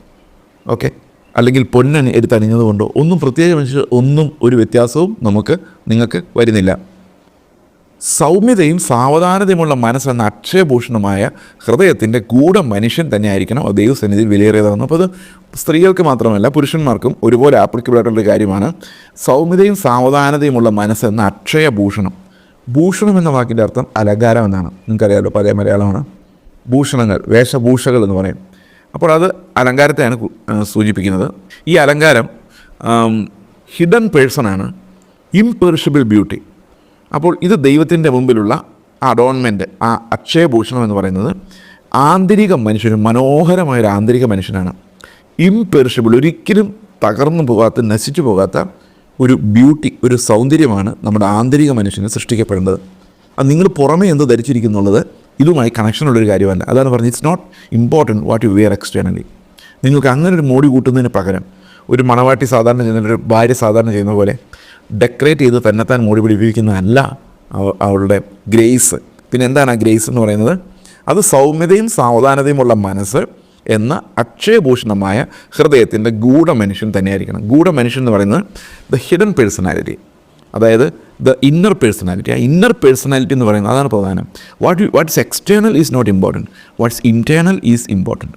ഓക്കെ അല്ലെങ്കിൽ പൊന്നണി എടുത്തണിഞ്ഞതുകൊണ്ടോ ഒന്നും പ്രത്യേക മനുഷ്യർ ഒന്നും ഒരു വ്യത്യാസവും നമുക്ക് നിങ്ങൾക്ക് വരുന്നില്ല. സൗമ്യതയും സാവധാനതയുമുള്ള മനസ്സെന്ന അക്ഷയഭൂഷണമായ ഹൃദയത്തിന്റെ ഗൂഢ മനുഷ്യൻ തന്നെയായിരിക്കണം അത് ദൈവസന്നിധിയിൽ വിലയേറിയതാണ് അപ്പോൾ അത് സ്ത്രീകൾക്ക് മാത്രമല്ല പുരുഷന്മാർക്കും ഒരുപോലെ ആപ്ലിക്കബിൾ ആയിട്ടുള്ള കാര്യമാണ്. സൗമ്യതയും സാവധാനതയുമുള്ള മനസ്സെന്ന അക്ഷയഭൂഷണം. ഭൂഷണം എന്ന വാക്കിന്റെ അർത്ഥം അലങ്കാരം എന്നാണ്. നിങ്ങൾക്കറിയാമല്ലോ പഴയ മലയാളമാണ്. ഭൂഷണങ്ങൾ വേഷഭൂഷകൾ എന്ന് പറയും. അപ്പോൾ അത് അലങ്കാരത്തെയാണ് സൂചിപ്പിക്കുന്നത്. ഈ അലങ്കാരം ഹിഡൻ പേഴ്സണാണ് ഇംപെറിഷബിൾ ബ്യൂട്ടി അപ്പോൾ ഇത് ദൈവത്തിന്റെ മുമ്പിലുള്ള അഡോൺമെന്റ് ആ അക്ഷയഭൂഷണം എന്ന് പറയുന്നത് ആന്തരിക മനുഷ്യനും മനോഹരമായൊരു ആന്തരിക മനുഷ്യനാണ്. ഇംപെറിഷബിൾ ഒരിക്കലും തകർന്നു പോകാത്ത നശിച്ചു പോകാത്ത ഒരു ബ്യൂട്ടി ഒരു സൗന്ദര്യമാണ് നമ്മുടെ ആന്തരിക മനുഷ്യന് സൃഷ്ടിക്കപ്പെടേണ്ടത് അത് നിങ്ങൾ പുറമേ എന്ത് ധരിച്ചിരിക്കുന്നുള്ളത് ഇതുമായി കണക്ഷനുള്ളൊരു കാര്യമല്ല. അതാണ് പറഞ്ഞത് it's not important what you wear externally നിങ്ങൾക്ക് അങ്ങനെ ഒരു മോടി കൂട്ടുന്നതിന് പകരം ഒരു മണവാട്ടി സാധാരണ ചെയ്യുന്ന ഒരു ഭാര്യ സാധാരണ ചെയ്യുന്ന പോലെ ഡെക്കറേറ്റ് ചെയ്ത് തന്നെത്താൻ മോടി പിടിപ്പിക്കുന്നതല്ല അവ- അവളുടെ ഗ്രേസ്. പിന്നെ എന്താണ് ആ ഗ്രേസ് എന്ന് പറയുന്നത്? അത് സൗമ്യതയും സാവധാനതയുമുള്ള മനസ്സ് എന്ന അക്ഷയഭൂഷണമായ ഹൃദയത്തിന്റെ ഗൂഢ മനുഷ്യൻ തന്നെയായിരിക്കണം. ഗൂഢ മനുഷ്യൻ എന്ന് പറയുന്നത് ദ ഹിഡൻ പേഴ്സണാലിറ്റി അതായത് ദ ഇന്നർ പേഴ്സണാലിറ്റി ആ ഇന്നർ പേഴ്സണാലിറ്റി എന്ന് പറയുന്നത് അതാണ് പ്രധാനം. What what's external is not important what's internal is important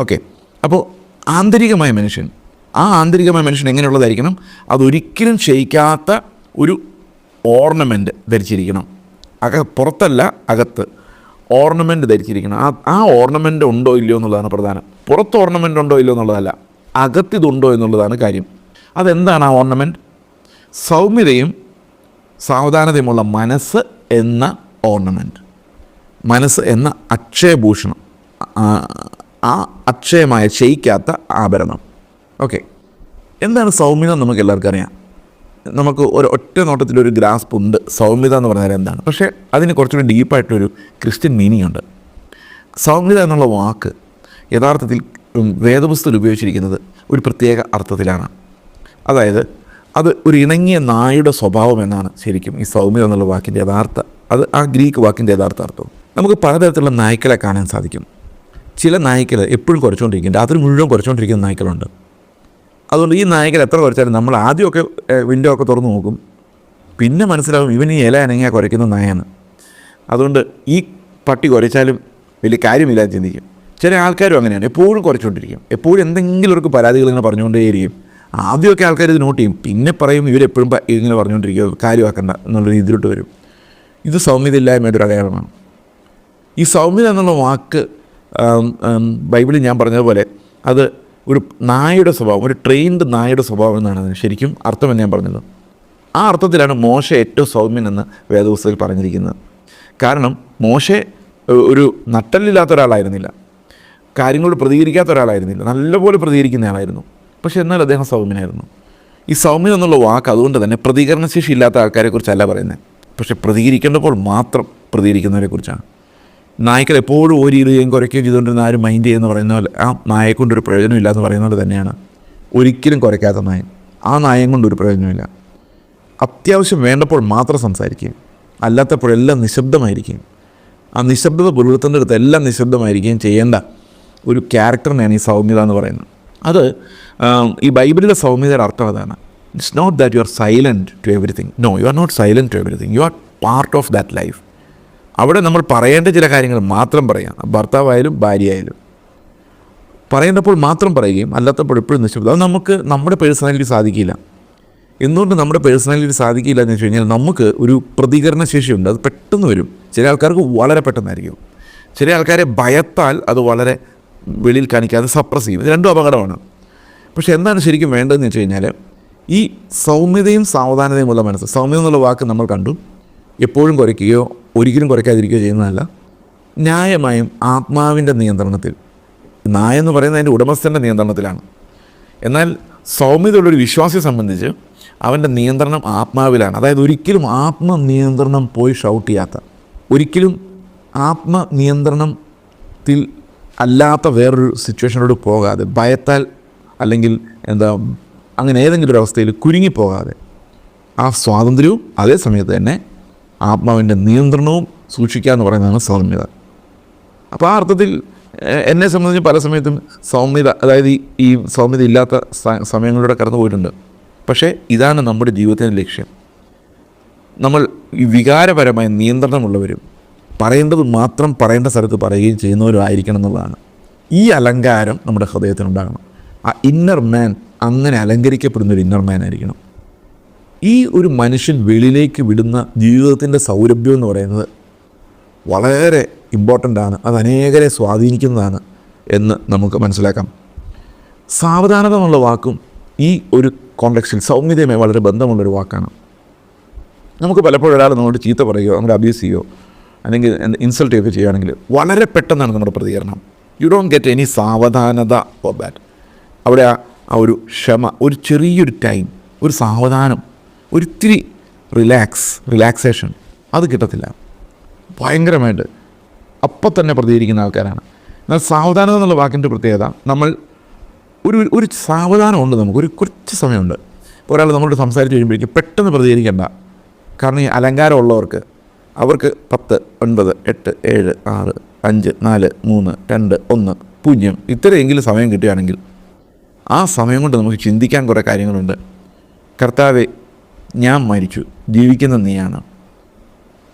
okay അപ്പോൾ ആന്തരികമായ മനുഷ്യൻ ആ ആന്തരികമായ മനുഷ്യൻ എങ്ങനെയുള്ളതായിരിക്കണം? അതൊരിക്കലും ക്ഷയിക്കാത്ത ഒരു ഓർണമെന്റ് ധരിച്ചിരിക്കണം. അക പുറത്തല്ല അകത്ത് ഓർണമെന്റ് ധരിച്ചിരിക്കണം. ആ ആ ഓർണമെന്റ് ഉണ്ടോ ഇല്ലയോ എന്നുള്ളതാണ് പ്രധാനം. പുറത്ത് ഓർണമെന്റ് ഉണ്ടോ ഇല്ലയോ എന്നുള്ളതല്ല. അകത്തിതുണ്ടോ എന്നുള്ളതാണ് കാര്യം. അതെന്താണ് ആ ഓർണമെന്റ് സൗമ്യതയും സാവധാനതയുമുള്ള മനസ്സ് എന്ന ഓർണമെന്റ് മനസ്സ് എന്ന അക്ഷയഭൂഷണം. ആ- അക്ഷയമായ ക്ഷയിക്കാത്ത ആഭരണം. ഓക്കെ. എന്താണ് സൗമ്യത നമുക്ക് എല്ലാവർക്കും അറിയാം. നമുക്ക് ഒരു ഒറ്റ നോട്ടത്തിൽ ഒരു ഗ്രാസ്പ് ഉണ്ട്. സൗമ്യത എന്ന് പറഞ്ഞാൽ എന്താണ്? പക്ഷേ അതിന് കുറച്ചുകൂടി ഡീപ്പായിട്ടൊരു ക്രിസ്ത്യൻ മീനിങ് ഉണ്ട്. സൗമ്യത എന്നുള്ള വാക്ക് യഥാർത്ഥത്തിൽ വേദപുസ്തകത്തിൽ ഉപയോഗിച്ചിരിക്കുന്നത് ഒരു പ്രത്യേക അർത്ഥത്തിലാണ്. അതായത് അത് ഒരു ഇണങ്ങിയ നായുടെ സ്വഭാവം എന്നാണ് ശരിക്കും ഈ സൗമ്യത എന്നുള്ള വാക്കിന്റെ യഥാർത്ഥ അത് ആ ഗ്രീക്ക് വാക്കിന്റെ യഥാർത്ഥ അർത്ഥം. നമുക്ക് പലതരത്തിലുള്ള നായ്ക്കളെ കാണാൻ സാധിക്കും. ചില നായ്ക്കൾ എപ്പോഴും കുറച്ചുകൊണ്ടിരിക്കും. രാത്രി മുഴുവൻ കുറച്ചുകൊണ്ടിരിക്കുന്ന നായ്ക്കളുണ്ട്. അതുകൊണ്ട് ഈ നായ്ക്കൾ എത്ര കുറച്ചാലും നമ്മൾ ആദ്യമൊക്കെ വിൻഡോ ഒക്കെ തുറന്ന് നോക്കും. പിന്നെ മനസ്സിലാവും ഇവൻ ഈ ഇല ഇണങ്ങിയ കുറയ്ക്കുന്ന നായാണ്. അതുകൊണ്ട് ഈ പട്ടി കുറച്ചാലും വലിയ കാര്യമില്ലാതെ ചിന്തിക്കും. ചില ആൾക്കാരും അങ്ങനെയാണ്. എപ്പോഴും കുറച്ചുകൊണ്ടിരിക്കും. എപ്പോഴും എന്തെങ്കിലും ഒരു പരാതികൾ ഇങ്ങനെ പറഞ്ഞുകൊണ്ടേയിരിക്കും. ആദ്യമൊക്കെ ആൾക്കാർ ഇത് നോട്ട് ചെയ്യും. പിന്നെ പറയും ഇവരെപ്പോഴും ഇങ്ങനെ പറഞ്ഞുകൊണ്ടിരിക്കുക കാര്യമാക്കണ്ട എന്നുള്ള രീതിയിലോട്ട് വരും. ഇത് സൗമ്യതയില്ലായ്മയുടെ ഒരു അടയാളമാണ്. ഈ സൗമ്യത എന്നുള്ള വാക്ക് ബൈബിളിൽ ഞാൻ പറഞ്ഞതുപോലെ അത് ഒരു നായയുടെ സ്വഭാവം ഒരു ട്രെയിൻഡ് നായയുടെ സ്വഭാവം എന്നാണ് അതിന് ശരിക്കും അർത്ഥമെന്ന് ഞാൻ പറഞ്ഞത്. ആ അർത്ഥത്തിലാണ് മോശ ഏറ്റവും സൗമ്യൻ എന്ന് വേദപുസ്തകത്തിൽ പറഞ്ഞിരിക്കുന്നത്. കാരണം മോശ ഒരു നട്ടലില്ലാത്ത ഒരാളായിരുന്നില്ല. കാര്യങ്ങളോട് പ്രതികരിക്കാത്ത ഒരാളായിരുന്നില്ല. നല്ലപോലെ പ്രതികരിക്കുന്ന ആളായിരുന്നു. പക്ഷേ എന്നാൽ അദ്ദേഹം സൗമ്യനായിരുന്നു. ഈ സൗമ്യം എന്നുള്ള വാക്ക് അതുകൊണ്ട് തന്നെ പ്രതികരണശേഷി ഇല്ലാത്ത ആൾക്കാരെ കുറിച്ചല്ല പറയുന്നത്. പക്ഷേ പ്രതികരിക്കേണ്ടപ്പോൾ മാത്രം പ്രതികരിക്കുന്നവരെ കുറിച്ചാണ്. നായ്ക്കൾ എപ്പോഴും ഓരിയിടുകയും കുറയ്ക്കുകയും ചെയ്തുകൊണ്ടിരുന്ന ആരും മൈൻഡ് ചെയ്യുന്ന പറയുന്ന പോലെ ആ നായയെ കൊണ്ടൊരു പ്രയോജനമില്ല എന്ന് പറയുന്ന പോലെ തന്നെയാണ് ഒരിക്കലും കുറയ്ക്കാത്ത നായ ആ നായം കൊണ്ടൊരു പ്രയോജനമില്ല അത്യാവശ്യം വേണ്ടപ്പോൾ മാത്രം സംസാരിക്കുകയും അല്ലാത്തപ്പോഴെല്ലാം നിശബ്ദമായിരിക്കുകയും ആ നിശബ്ദത പുലർത്തേണ്ട അടുത്ത് എല്ലാം നിശബ്ദമായിരിക്കുകയും ചെയ്യേണ്ട ഒരു ക്യാരക്ടറിനെയാണ് ഈ സൗമ്യത എന്ന് പറയുന്നത്. അത് ഈ ബൈബിളിലെ സൗമ്യതയുടെ അർത്ഥം അതാണ്. It's not that you are silent to everything no you are not silent to everything you are part of that life അവിടെ നമ്മൾ പറയേണ്ട ചില കാര്യങ്ങൾ മാത്രം പറയാം. ഭർത്താവായാലും ഭാര്യയായാലും. പറയേണ്ടപ്പോൾ മാത്രം പറയുകയും അല്ലാത്തപ്പോൾ എപ്പോഴും നിശബ്ദം അത് നമുക്ക് നമ്മുടെ പേഴ്സണാലിറ്റി സാധിക്കില്ല. എന്തുകൊണ്ട് നമ്മുടെ പേഴ്സണാലിറ്റി സാധിക്കില്ല എന്ന് വെച്ച് കഴിഞ്ഞാൽ നമുക്ക് ഒരു പ്രതികരണ ശേഷിയുണ്ട്. അത് പെട്ടെന്ന് വരും. ചില ആൾക്കാർക്ക് വളരെ പെട്ടെന്നായിരിക്കും. ചില ആൾക്കാരെ ഭയത്താൽ അത് വളരെ വെളിയിൽ കാണിക്കാതെ സപ്രസ് ചെയ്യും. ഇത് രണ്ടും അപകടമാണ്. പക്ഷേ എന്താണ് ശരിക്കും വേണ്ടതെന്ന് വെച്ച് കഴിഞ്ഞാൽ ഈ സൗമ്യതയും സാവധാനതയും ഉള്ള മനസ്സ് സൗമ്യത എന്നുള്ള വാക്ക് നമ്മൾ കണ്ടു. എപ്പോഴും കുറയ്ക്കുകയോ ഒരിക്കലും കുറയ്ക്കാതിരിക്കുകയോ ചെയ്യുന്നതല്ല. ന്യായമായും ആത്മാവിന്റെ നിയന്ത്രണത്തിൽ നായ എന്ന് പറയുന്നത് അതിന്റെ ഉടമസ്ഥന്റെ നിയന്ത്രണത്തിലാണ്. എന്നാൽ സൗമ്യതയുള്ളൊരു വിശ്വാസിയെ സംബന്ധിച്ച് അവന്റെ നിയന്ത്രണം ആത്മാവിലാണ്. അതായത് ഒരിക്കലും ആത്മനിയന്ത്രണം പോയി ഷൗട്ട് ചെയ്യാത്ത ഒരിക്കലും ആത്മനിയന്ത്രണത്തിൽ അല്ലാത്ത വേറൊരു സിറ്റുവേഷനോട് പോകാതെ ഭയത്താൽ അല്ലെങ്കിൽ എന്താ അങ്ങനെ ഏതെങ്കിലും ഒരു അവസ്ഥയിൽ കുരുങ്ങിപ്പോകാതെ ആ സ്വാതന്ത്ര്യവും അതേ സമയത്ത് തന്നെ ആത്മാവിന്റെ നിയന്ത്രണവും സൂക്ഷിക്കുക എന്ന് പറയുന്നതാണ് സൗമ്യത. അപ്പോൾ ആ അർത്ഥത്തിൽ എന്നെ സംബന്ധിച്ച് പല സമയത്തും സൗമ്യത അതായത് ഈ- സൗമ്യത ഇല്ലാത്ത സമയങ്ങളിലൂടെ കടന്നു പോയിട്ടുണ്ട്. പക്ഷേ ഇതാണ് നമ്മുടെ ജീവിതത്തിന്റെ ലക്ഷ്യം. നമ്മൾ ഈ വികാരപരമായ നിയന്ത്രണമുള്ളവരും പറയേണ്ടത് മാത്രം പറയേണ്ട സ്ഥലത്ത് പറയുകയും ചെയ്യുന്നവരുമായിരിക്കണം എന്നുള്ളതാണ്. ഈ അലങ്കാരം നമ്മുടെ ഹൃദയത്തിനുണ്ടാകണം ആ ഇന്നർ മാൻ അങ്ങനെ അലങ്കരിക്കപ്പെടുന്ന ഒരു ഇന്നർ മാൻ ആയിരിക്കണം. ഈ ഒരു മനുഷ്യൻ വെളിയിലേക്ക് വിടുന്ന ജീവിതത്തിന്റെ സൗരഭ്യം എന്ന് പറയുന്നത് വളരെ ഇമ്പോർട്ടന്റ് ആണ്. അത് അനേകരെ സ്വാധീനിക്കുന്നതാണ് എന്ന് നമുക്ക് മനസ്സിലാക്കാം. സാവധാനത എന്നുള്ള വാക്കും ഈ ഒരു കോണ്ടെക്സ്റ്റിൽ സൗമ്യതയുമായി വളരെ ബന്ധമുള്ളൊരു വാക്കാണ്. നമുക്ക് പലപ്പോഴും ഒരാൾ നമ്മളോട് ചീത്ത പറയുകയോ നമ്മുടെ അബ്യൂസ് ചെയ്യുകയോ അല്ലെങ്കിൽ ഇൻസൾട്ട് ചെയ്യുക ചെയ്യുകയാണെങ്കിൽ വളരെ പെട്ടെന്നാണ് നമ്മുടെ പ്രതികരണം. യു ഡോണ്ട് ഗെറ്റ് എനി സാവധാനത ഫോർ ദാറ്റ് അവിടെ ആ ഒരു ക്ഷമ ഒരു ചെറിയൊരു ടൈം ഒരു സാവധാനം ഒരിത്തിരി റിലാക്സ് റിലാക്സേഷൻ അത് കിട്ടത്തില്ല. ഭയങ്കരമായിട്ട് അപ്പം തന്നെ പ്രതികരിക്കുന്ന ആൾക്കാരാണ്. എന്നാൽ സാവധാനത എന്നുള്ള വാക്കിന്റെ പ്രത്യേകത നമ്മൾ ഒരു ഒരു സാവധാനമുണ്ട് നമുക്ക്. ഒരു കുറച്ച് സമയമുണ്ട്. ഒരാൾ നമ്മളോട് സംസാരിച്ച് കഴിയുമ്പോഴേക്കും പെട്ടെന്ന് പ്രതികരിക്കേണ്ട. കാരണം ഈ അലങ്കാരമുള്ളവർക്ക് അവർക്ക് പത്ത് ഒൻപത് എട്ട് ഏഴ് ആറ് അഞ്ച് നാല് മൂന്ന് രണ്ട് ഒന്ന് പൂജ്യം ഇത്രയെങ്കിലും സമയം കിട്ടുകയാണെങ്കിൽ ആ സമയം കൊണ്ട് നമുക്ക് ചിന്തിക്കാൻ കുറേ കാര്യങ്ങളുണ്ട്. കർത്താവെ ഞാൻ മരിച്ചു. ജീവിക്കുന്ന നീയാണ്.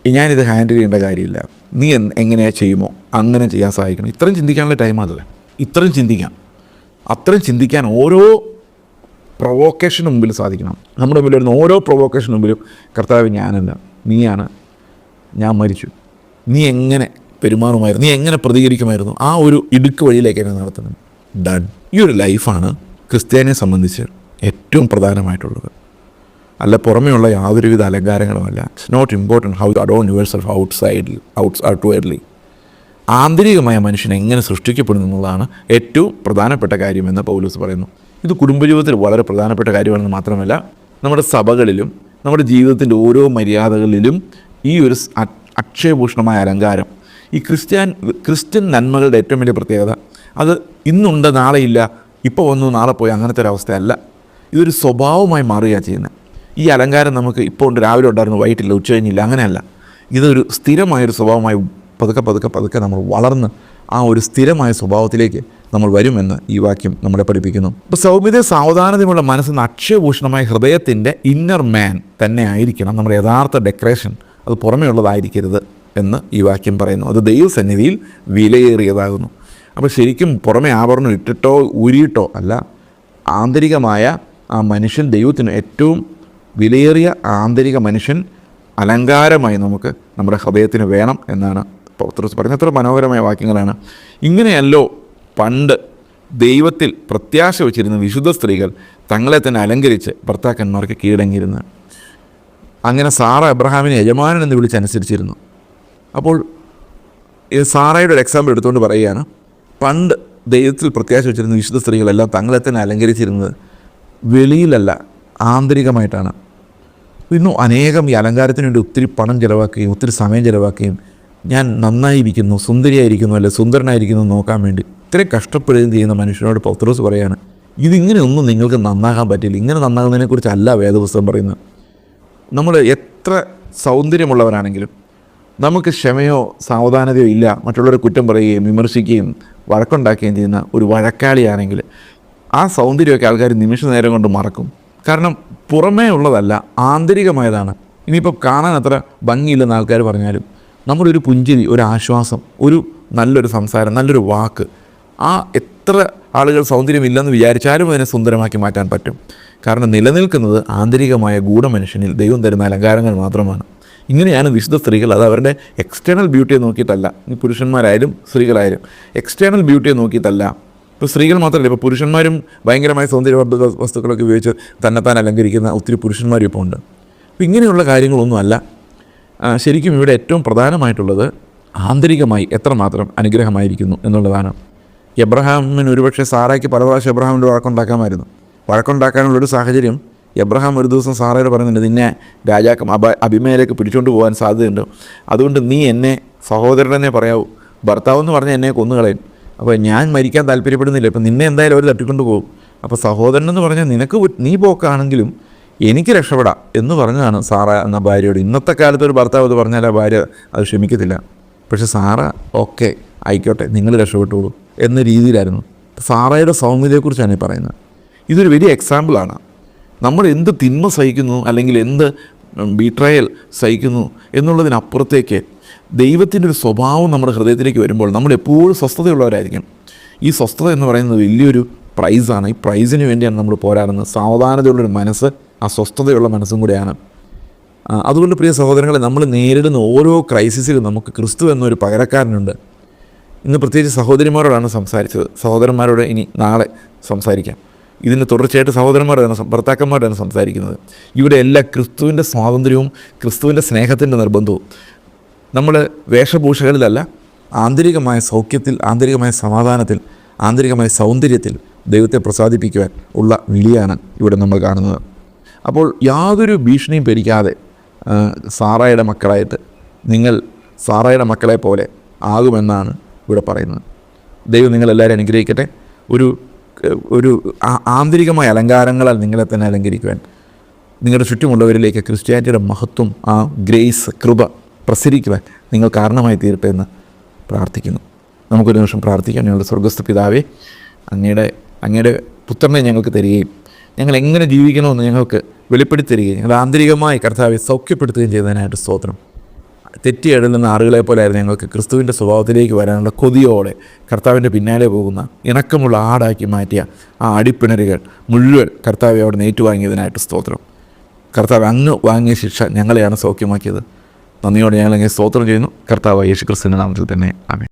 ഞാനിത് ഹാൻഡിൽ ചെയ്യേണ്ട കാര്യമില്ല. നീ എങ്ങനെയാ ചെയ്യുമോ? അങ്ങനെ ചെയ്യാൻ സഹായിക്കണം. ഇത്രയും ചിന്തിക്കാനുള്ള ടൈം അതല്ലേ. ഇത്രയും ചിന്തിക്കാം. അത്രയും ചിന്തിക്കാൻ ഓരോ പ്രൊവോക്കേഷന് മുമ്പിൽ സാധിക്കണം. നമ്മുടെ മുമ്പിൽ വരുന്ന ഓരോ പ്രൊവോക്കേഷന് മുമ്പിലും കർത്താവ് ഞാനല്ല. നീയാണ്. ഞാൻ മരിച്ചു. നീ എങ്ങനെ പെരുമാറുമായിരുന്നു? നീ എങ്ങനെ പ്രതികരിക്കുമായിരുന്നു? ആ ഒരു ഇടുക്ക് വഴിയിലേക്ക് എന്നെ നടത്തുന്നത്. ഡൺ ഈ ഒരു ലൈഫാണ് ക്രിസ്ത്യാനിയെ സംബന്ധിച്ച് ഏറ്റവും പ്രധാനമായിട്ടുള്ളത്. അല്ല പുറമെയുള്ള യാതൊരുവിധ അലങ്കാരങ്ങളുമല്ല. It's not important how adorn yours of out സൈഡിൽ ഔട്ട് ഔട്ട്വേർഡ്ലി ആന്തരികമായ മനുഷ്യൻ എങ്ങനെ സൃഷ്ടിക്കപ്പെടുന്നു എന്നുള്ളതാണ് ഏറ്റവും പ്രധാനപ്പെട്ട കാര്യമെന്ന് പൗലൂസ് പറയുന്നു. ഇത് കുടുംബജീവിതത്തിൽ വളരെ പ്രധാനപ്പെട്ട കാര്യമാണെന്ന് മാത്രമല്ല നമ്മുടെ സഭകളിലും നമ്മുടെ ജീവിതത്തിന്റെ ഓരോ മര്യാദകളിലും ഈ ഒരു അക്ഷയഭൂഷണമായ അലങ്കാരം ഈ ക്രിസ്ത്യാൻ ക്രിസ്ത്യൻ നന്മകളുടെ ഏറ്റവും വലിയ പ്രത്യേകത അത് ഇന്നുണ്ട് നാളെ ഇല്ല ഇപ്പോൾ വന്നു നാളെ പോയി അങ്ങനത്തെ ഒരു അവസ്ഥയല്ല. ഇതൊരു സ്വഭാവമായി മാറുകയാണ് ചെയ്യുന്നത് ഈ അലങ്കാരം നമുക്ക് ഇപ്പോൾ ഉണ്ട് രാവിലെ ഉണ്ടായിരുന്നു വൈകിട്ടില്ല ഉച്ച കഴിഞ്ഞില്ല അങ്ങനെയല്ല. ഇതൊരു സ്ഥിരമായൊരു സ്വഭാവമായി പതുക്കെ പതുക്കെ പതുക്കെ നമ്മൾ വളർന്ന് ആ ഒരു സ്ഥിരമായ സ്വഭാവത്തിലേക്ക് നമ്മൾ വരുമെന്ന് ഈ വാക്യം നമ്മളെ പഠിപ്പിക്കുന്നു. ഇപ്പോൾ സൗമ്യത സാവധാനതയുമുള്ള മനസ്സിന് അക്ഷയഭൂഷണമായ ഹൃദയത്തിന്റെ ഇന്നർ മാൻ തന്നെ ആയിരിക്കണം നമ്മുടെ യഥാർത്ഥ ഡെക്കറേഷൻ അത് പുറമേ ഉള്ളതായിരിക്കരുത് എന്ന് ഈ വാക്യം പറയുന്നു. അത് ദൈവസന്നിധിയിൽ വിലയേറിയതാകുന്നു. അപ്പോൾ ശരിക്കും പുറമേ ആവരണം ഇട്ടിട്ടോ ഊരിയിട്ടോ അല്ല ആന്തരികമായ ആ മനുഷ്യൻ ദൈവത്തിന് ഏറ്റവും വിലയേറിയ ആന്തരിക മനുഷ്യൻ അലങ്കാരമായി നമുക്ക് നമ്മുടെ ഹൃദയത്തിന് വേണം എന്നാണ് പൗത്രസ് പറയുന്നത്. എത്ര മനോഹരമായ വാക്യങ്ങളാണ്. ഇങ്ങനെയല്ലോ പണ്ട് ദൈവത്തിൽ പ്രത്യാശ വച്ചിരുന്ന വിശുദ്ധ സ്ത്രീകൾ തങ്ങളെ തന്നെ അലങ്കരിച്ച് ഭർത്താക്കന്മാർക്ക് കീഴടങ്ങിയിരുന്നത്. അങ്ങനെ സാറ എബ്രഹാമിനെ യജമാനൻ എന്ന് വിളിച്ചനുസരിച്ചിരുന്നു അപ്പോൾ ഈ സാറയുടെ ഒരു എക്സാമ്പിൾ എടുത്തുകൊണ്ട് പറയുകയാണ് പണ്ട് ദൈവത്തിൽ പ്രത്യാശ വെച്ചിരുന്ന വിശുദ്ധ സ്ത്രീകളെല്ലാം തങ്ങളെ തന്നെ അലങ്കരിച്ചിരുന്നത് വെളിയിലല്ല ആന്തരികമായിട്ടാണ്. ഇന്നും അനേകം ഈ അലങ്കാരത്തിന് വേണ്ടി ഒത്തിരി പണം ചിലവാക്കുകയും ഒത്തിരി സമയം ചിലവാക്കുകയും ഞാൻ നന്നായിരിക്കുന്നു സുന്ദരിയായിരിക്കുന്നു അല്ലെ സുന്ദരനായിരിക്കുന്നു നോക്കാൻ വേണ്ടി. ഇത്രയും കഷ്ടപ്പെടുകയും ചെയ്യുന്ന മനുഷ്യനോട് പൗത്രോസ് പറയാണ് ഇതിങ്ങനെയൊന്നും നിങ്ങൾക്ക് നന്നാകാൻ പറ്റില്ല. ഇങ്ങനെ നന്നാകുന്നതിനെക്കുറിച്ചല്ല വേദപുസ്തകം പറയുന്നത്. നമ്മൾ എത്ര സൗന്ദര്യമുള്ളവരാണെങ്കിലും നമുക്ക് ക്ഷമയോ സാവധാനതയോ ഇല്ല മറ്റുള്ളവരെ കുറ്റം പറയുകയും വിമർശിക്കുകയും വഴക്കുണ്ടാക്കുകയും ചെയ്യുന്ന ഒരു വഴക്കാളിയാണെങ്കിൽ ആ സൗന്ദര്യമൊക്കെ ആൾക്കാർ നിമിഷ നേരം കൊണ്ട് മറക്കും. കാരണം പുറമേ ഉള്ളതല്ല ആന്തരികമായതാണ്. ഇനിയിപ്പോൾ കാണാൻ അത്ര ഭംഗിയില്ലെന്ന് ആൾക്കാർ പറഞ്ഞാലും നമ്മുടെ ഒരു പുഞ്ചിരി ഒരു ആശ്വാസം ഒരു നല്ലൊരു സംസാരം നല്ലൊരു വാക്ക് ആ എത്ര ആളുകൾ സൗന്ദര്യമില്ലെന്ന് വിചാരിച്ചാലും അതിനെ സുന്ദരമാക്കി മാറ്റാൻ പറ്റും. കാരണം നിലനിൽക്കുന്നത് ആന്തരികമായ ഗൂഢമനുഷ്യനിൽ ദൈവം തരുന്ന അലങ്കാരങ്ങൾ മാത്രമാണ്. ഇങ്ങനെയാണ് വിശുദ്ധ സ്ത്രീകൾ അത് അവരുടെ എക്സ്റ്റേണൽ ബ്യൂട്ടിയെ നോക്കിയിട്ടല്ല. പുരുഷന്മാരായാലും സ്ത്രീകളായാലും എക്സ്റ്റേണൽ ബ്യൂട്ടിയെ നോക്കിയിട്ടല്ല. ഇപ്പോൾ സ്ത്രീകൾ മാത്രമല്ല ഇപ്പോൾ പുരുഷന്മാരും ഭയങ്കരമായ സൗന്ദര്യവർദ്ധക വസ്തുക്കളൊക്കെ ഉപയോഗിച്ച് തന്നെത്താൻ അലങ്കരിക്കുന്ന ഒത്തിരി പുരുഷന്മാരും ഇപ്പോൾ ഉണ്ട്. അപ്പോൾ ഇങ്ങനെയുള്ള കാര്യങ്ങളൊന്നുമല്ല ശരിക്കും ഇവിടെ ഏറ്റവും പ്രധാനമായിട്ടുള്ളത് ആന്തരികമായി എത്രമാത്രം അനുഗ്രഹമായിരിക്കുന്നു എന്നുള്ളതാണ്. എബ്രഹാമിന് ഒരുപക്ഷെ സാറായ്ക്ക് പല പ്രാവശ്യം എബ്രഹാമിന്റെ വഴക്കുണ്ടാക്കാമായിരുന്നു. വഴക്കുണ്ടാക്കാനുള്ളൊരു സാഹചര്യം എബ്രഹാം ഒരു ദിവസം സാറയോട് പറയുന്നുണ്ട് നിന്നെ രാജാക്കം അബ അഭിമയിലേക്ക് പിടിച്ചുകൊണ്ട് പോകാൻ സാധ്യതയുണ്ട്. അതുകൊണ്ട് നീ എന്നെ സഹോദരനെന്നെ പറയാവൂ. ഭർത്താവ് എന്ന് പറഞ്ഞാൽ എന്നെ കൊന്നുകളയും. അപ്പോൾ ഞാൻ മരിക്കാൻ താല്പര്യപ്പെടുന്നില്ല. ഇപ്പം നിന്നെ എന്തായാലും അവർ തട്ടിക്കൊണ്ട് പോകും അപ്പോൾ സഹോദരൻ എന്ന് പറഞ്ഞാൽ നിനക്ക് നീ പോക്കാണെങ്കിലും എനിക്ക് രക്ഷപ്പെടാം എന്ന് പറഞ്ഞതാണ് സാറ എന്ന ഭാര്യയോട്. ഇന്നത്തെ കാലത്ത് ഒരു ഭർത്താവ് അത് പറഞ്ഞാൽ ആ ഭാര്യ അത് ക്ഷമിക്കത്തില്ല. പക്ഷേ സാറ ഓക്കെ ആയിക്കോട്ടെ നിങ്ങൾ രക്ഷപ്പെട്ടോളൂ എന്ന രീതിയിലായിരുന്നു. സാറയുടെ സൗന്ദര്യത്തെക്കുറിച്ചാണ് ഈ പറയുന്നത്. ഇതൊരു വലിയ എക്സാമ്പിളാണ് നമ്മൾ എന്ത് തിന്മ സഹിക്കുന്നു അല്ലെങ്കിൽ എന്ത് ബീട്രയൽ സഹിക്കുന്നു എന്നുള്ളതിനപ്പുറത്തേക്ക് ദൈവത്തിന്റെ ഒരു സ്വഭാവം നമ്മുടെ ഹൃദയത്തിലേക്ക് വരുമ്പോൾ നമ്മൾ എപ്പോഴും സ്വസ്ഥതയുള്ളവരായിരിക്കും ഈ സ്വസ്ഥത എന്ന് പറയുന്നത് വലിയൊരു പ്രൈസാണ് ഈ പ്രൈസിന് വേണ്ടിയാണ് നമ്മൾ പോരാടുന്നത്. സാവധാനതയുള്ളൊരു മനസ്സ് ആ സ്വസ്ഥതയുള്ള മനസ്സും കൂടിയാണ്. അതുകൊണ്ട് പ്രിയ സഹോദരങ്ങളെ നമ്മൾ നേരിടുന്ന ഓരോ ക്രൈസിസിലും നമുക്ക് ക്രിസ്തു എന്നൊരു പകരക്കാരനുണ്ട്. ഇന്ന് പ്രത്യേകിച്ച് സഹോദരിമാരോടാണ് സംസാരിച്ചത്. സഹോദരന്മാരോട് ഇനി നാളെ സംസാരിക്കാം. ഇതിന് തുടർച്ചയായിട്ട് സഹോദരന്മാരാണ് ഭർത്താക്കന്മാരാണ് സംസാരിക്കുന്നത്. ഇവിടെ എല്ലാ ക്രിസ്തുവിന്റെ സ്വാതന്ത്ര്യവും ക്രിസ്തുവിന്റെ സ്നേഹത്തിന്റെ നിർബന്ധവും നമ്മൾ വേഷഭൂഷകളിലല്ല ആന്തരികമായ സൗഖ്യത്തിൽ ആന്തരികമായ സമാധാനത്തിൽ ആന്തരികമായ സൗന്ദര്യത്തിൽ ദൈവത്തെ പ്രസാദിപ്പിക്കുവാൻ ഉള്ള വിളിയാണ് ഇവിടെ നമ്മൾ കാണുന്നത്. അപ്പോൾ യാതൊരു ഭീഷണിയും പേടിക്കാതെ സാറായുടെ മക്കളായിട്ട് നിങ്ങൾ സാറായുടെ മക്കളെ പോലെ ആകുമെന്നാണ് ഇവിടെ പറയുന്നത്. ദൈവം നിങ്ങളെല്ലാവരും അനുഗ്രഹിക്കട്ടെ. ഒരു ഒരു ആന്തരികമായ അലങ്കാരങ്ങളാൽ നിങ്ങളെ തന്നെ അലങ്കരിക്കുവാൻ നിങ്ങളുടെ ചുറ്റുമുള്ളവരിലേക്ക് ക്രിസ്ത്യാനിറ്റിയുടെ മഹത്വം ആ ഗ്രേസ് കൃപ പ്രസരിക്കുവാൻ നിങ്ങൾ കാരണമായി തീരട്ടെ എന്ന് പ്രാർത്ഥിക്കുന്നു. നമുക്കൊരു നിമിഷം പ്രാർത്ഥിക്കാം. ഞങ്ങളുടെ സ്വർഗസ്ഥ പിതാവേ അങ്ങയുടെ അങ്ങയുടെ പുത്രനെ ഞങ്ങൾക്ക് തരികയും ഞങ്ങൾ എങ്ങനെ ജീവിക്കണമെന്ന് ഞങ്ങൾക്ക് വെളിപ്പെടുത്തി തരികയും ഞങ്ങൾ ആന്തരികമായി കർത്താവെ സൗഖ്യപ്പെടുത്തുകയും ചെയ്തതിനായിട്ട് സ്തോത്രം. തെറ്റിയെഴുതുന്ന ആറുകളെ പോലെയായിരുന്നു ഞങ്ങൾക്ക് ക്രിസ്തുവിന്റെ സ്വഭാവത്തിലേക്ക് വരാനുള്ള കൊതിയോടെ കർത്താവിന്റെ പിന്നാലെ പോകുന്ന ഇണക്കമുള്ള ആടാക്കി മാറ്റിയ ആ അടിപ്പിണരുകൾ മുഴുവൻ കർത്താവെ അവിടെ ഏറ്റുവാങ്ങിയതിനായിട്ട് സ്തോത്രം. കർത്താവ് അങ്ങ് വാങ്ങിയ ശിക്ഷ ഞങ്ങളെയാണ് സൗഖ്യമാക്കിയത്. നന്ദിയോടെ ഞങ്ങളെങ്ങനെ സ്തോത്രം ചെയ്യുന്നു. കർത്താവ് യേശു ക്രിസ്തുവിന്റെ നാമത്തിൽ തന്നെ. ആമേ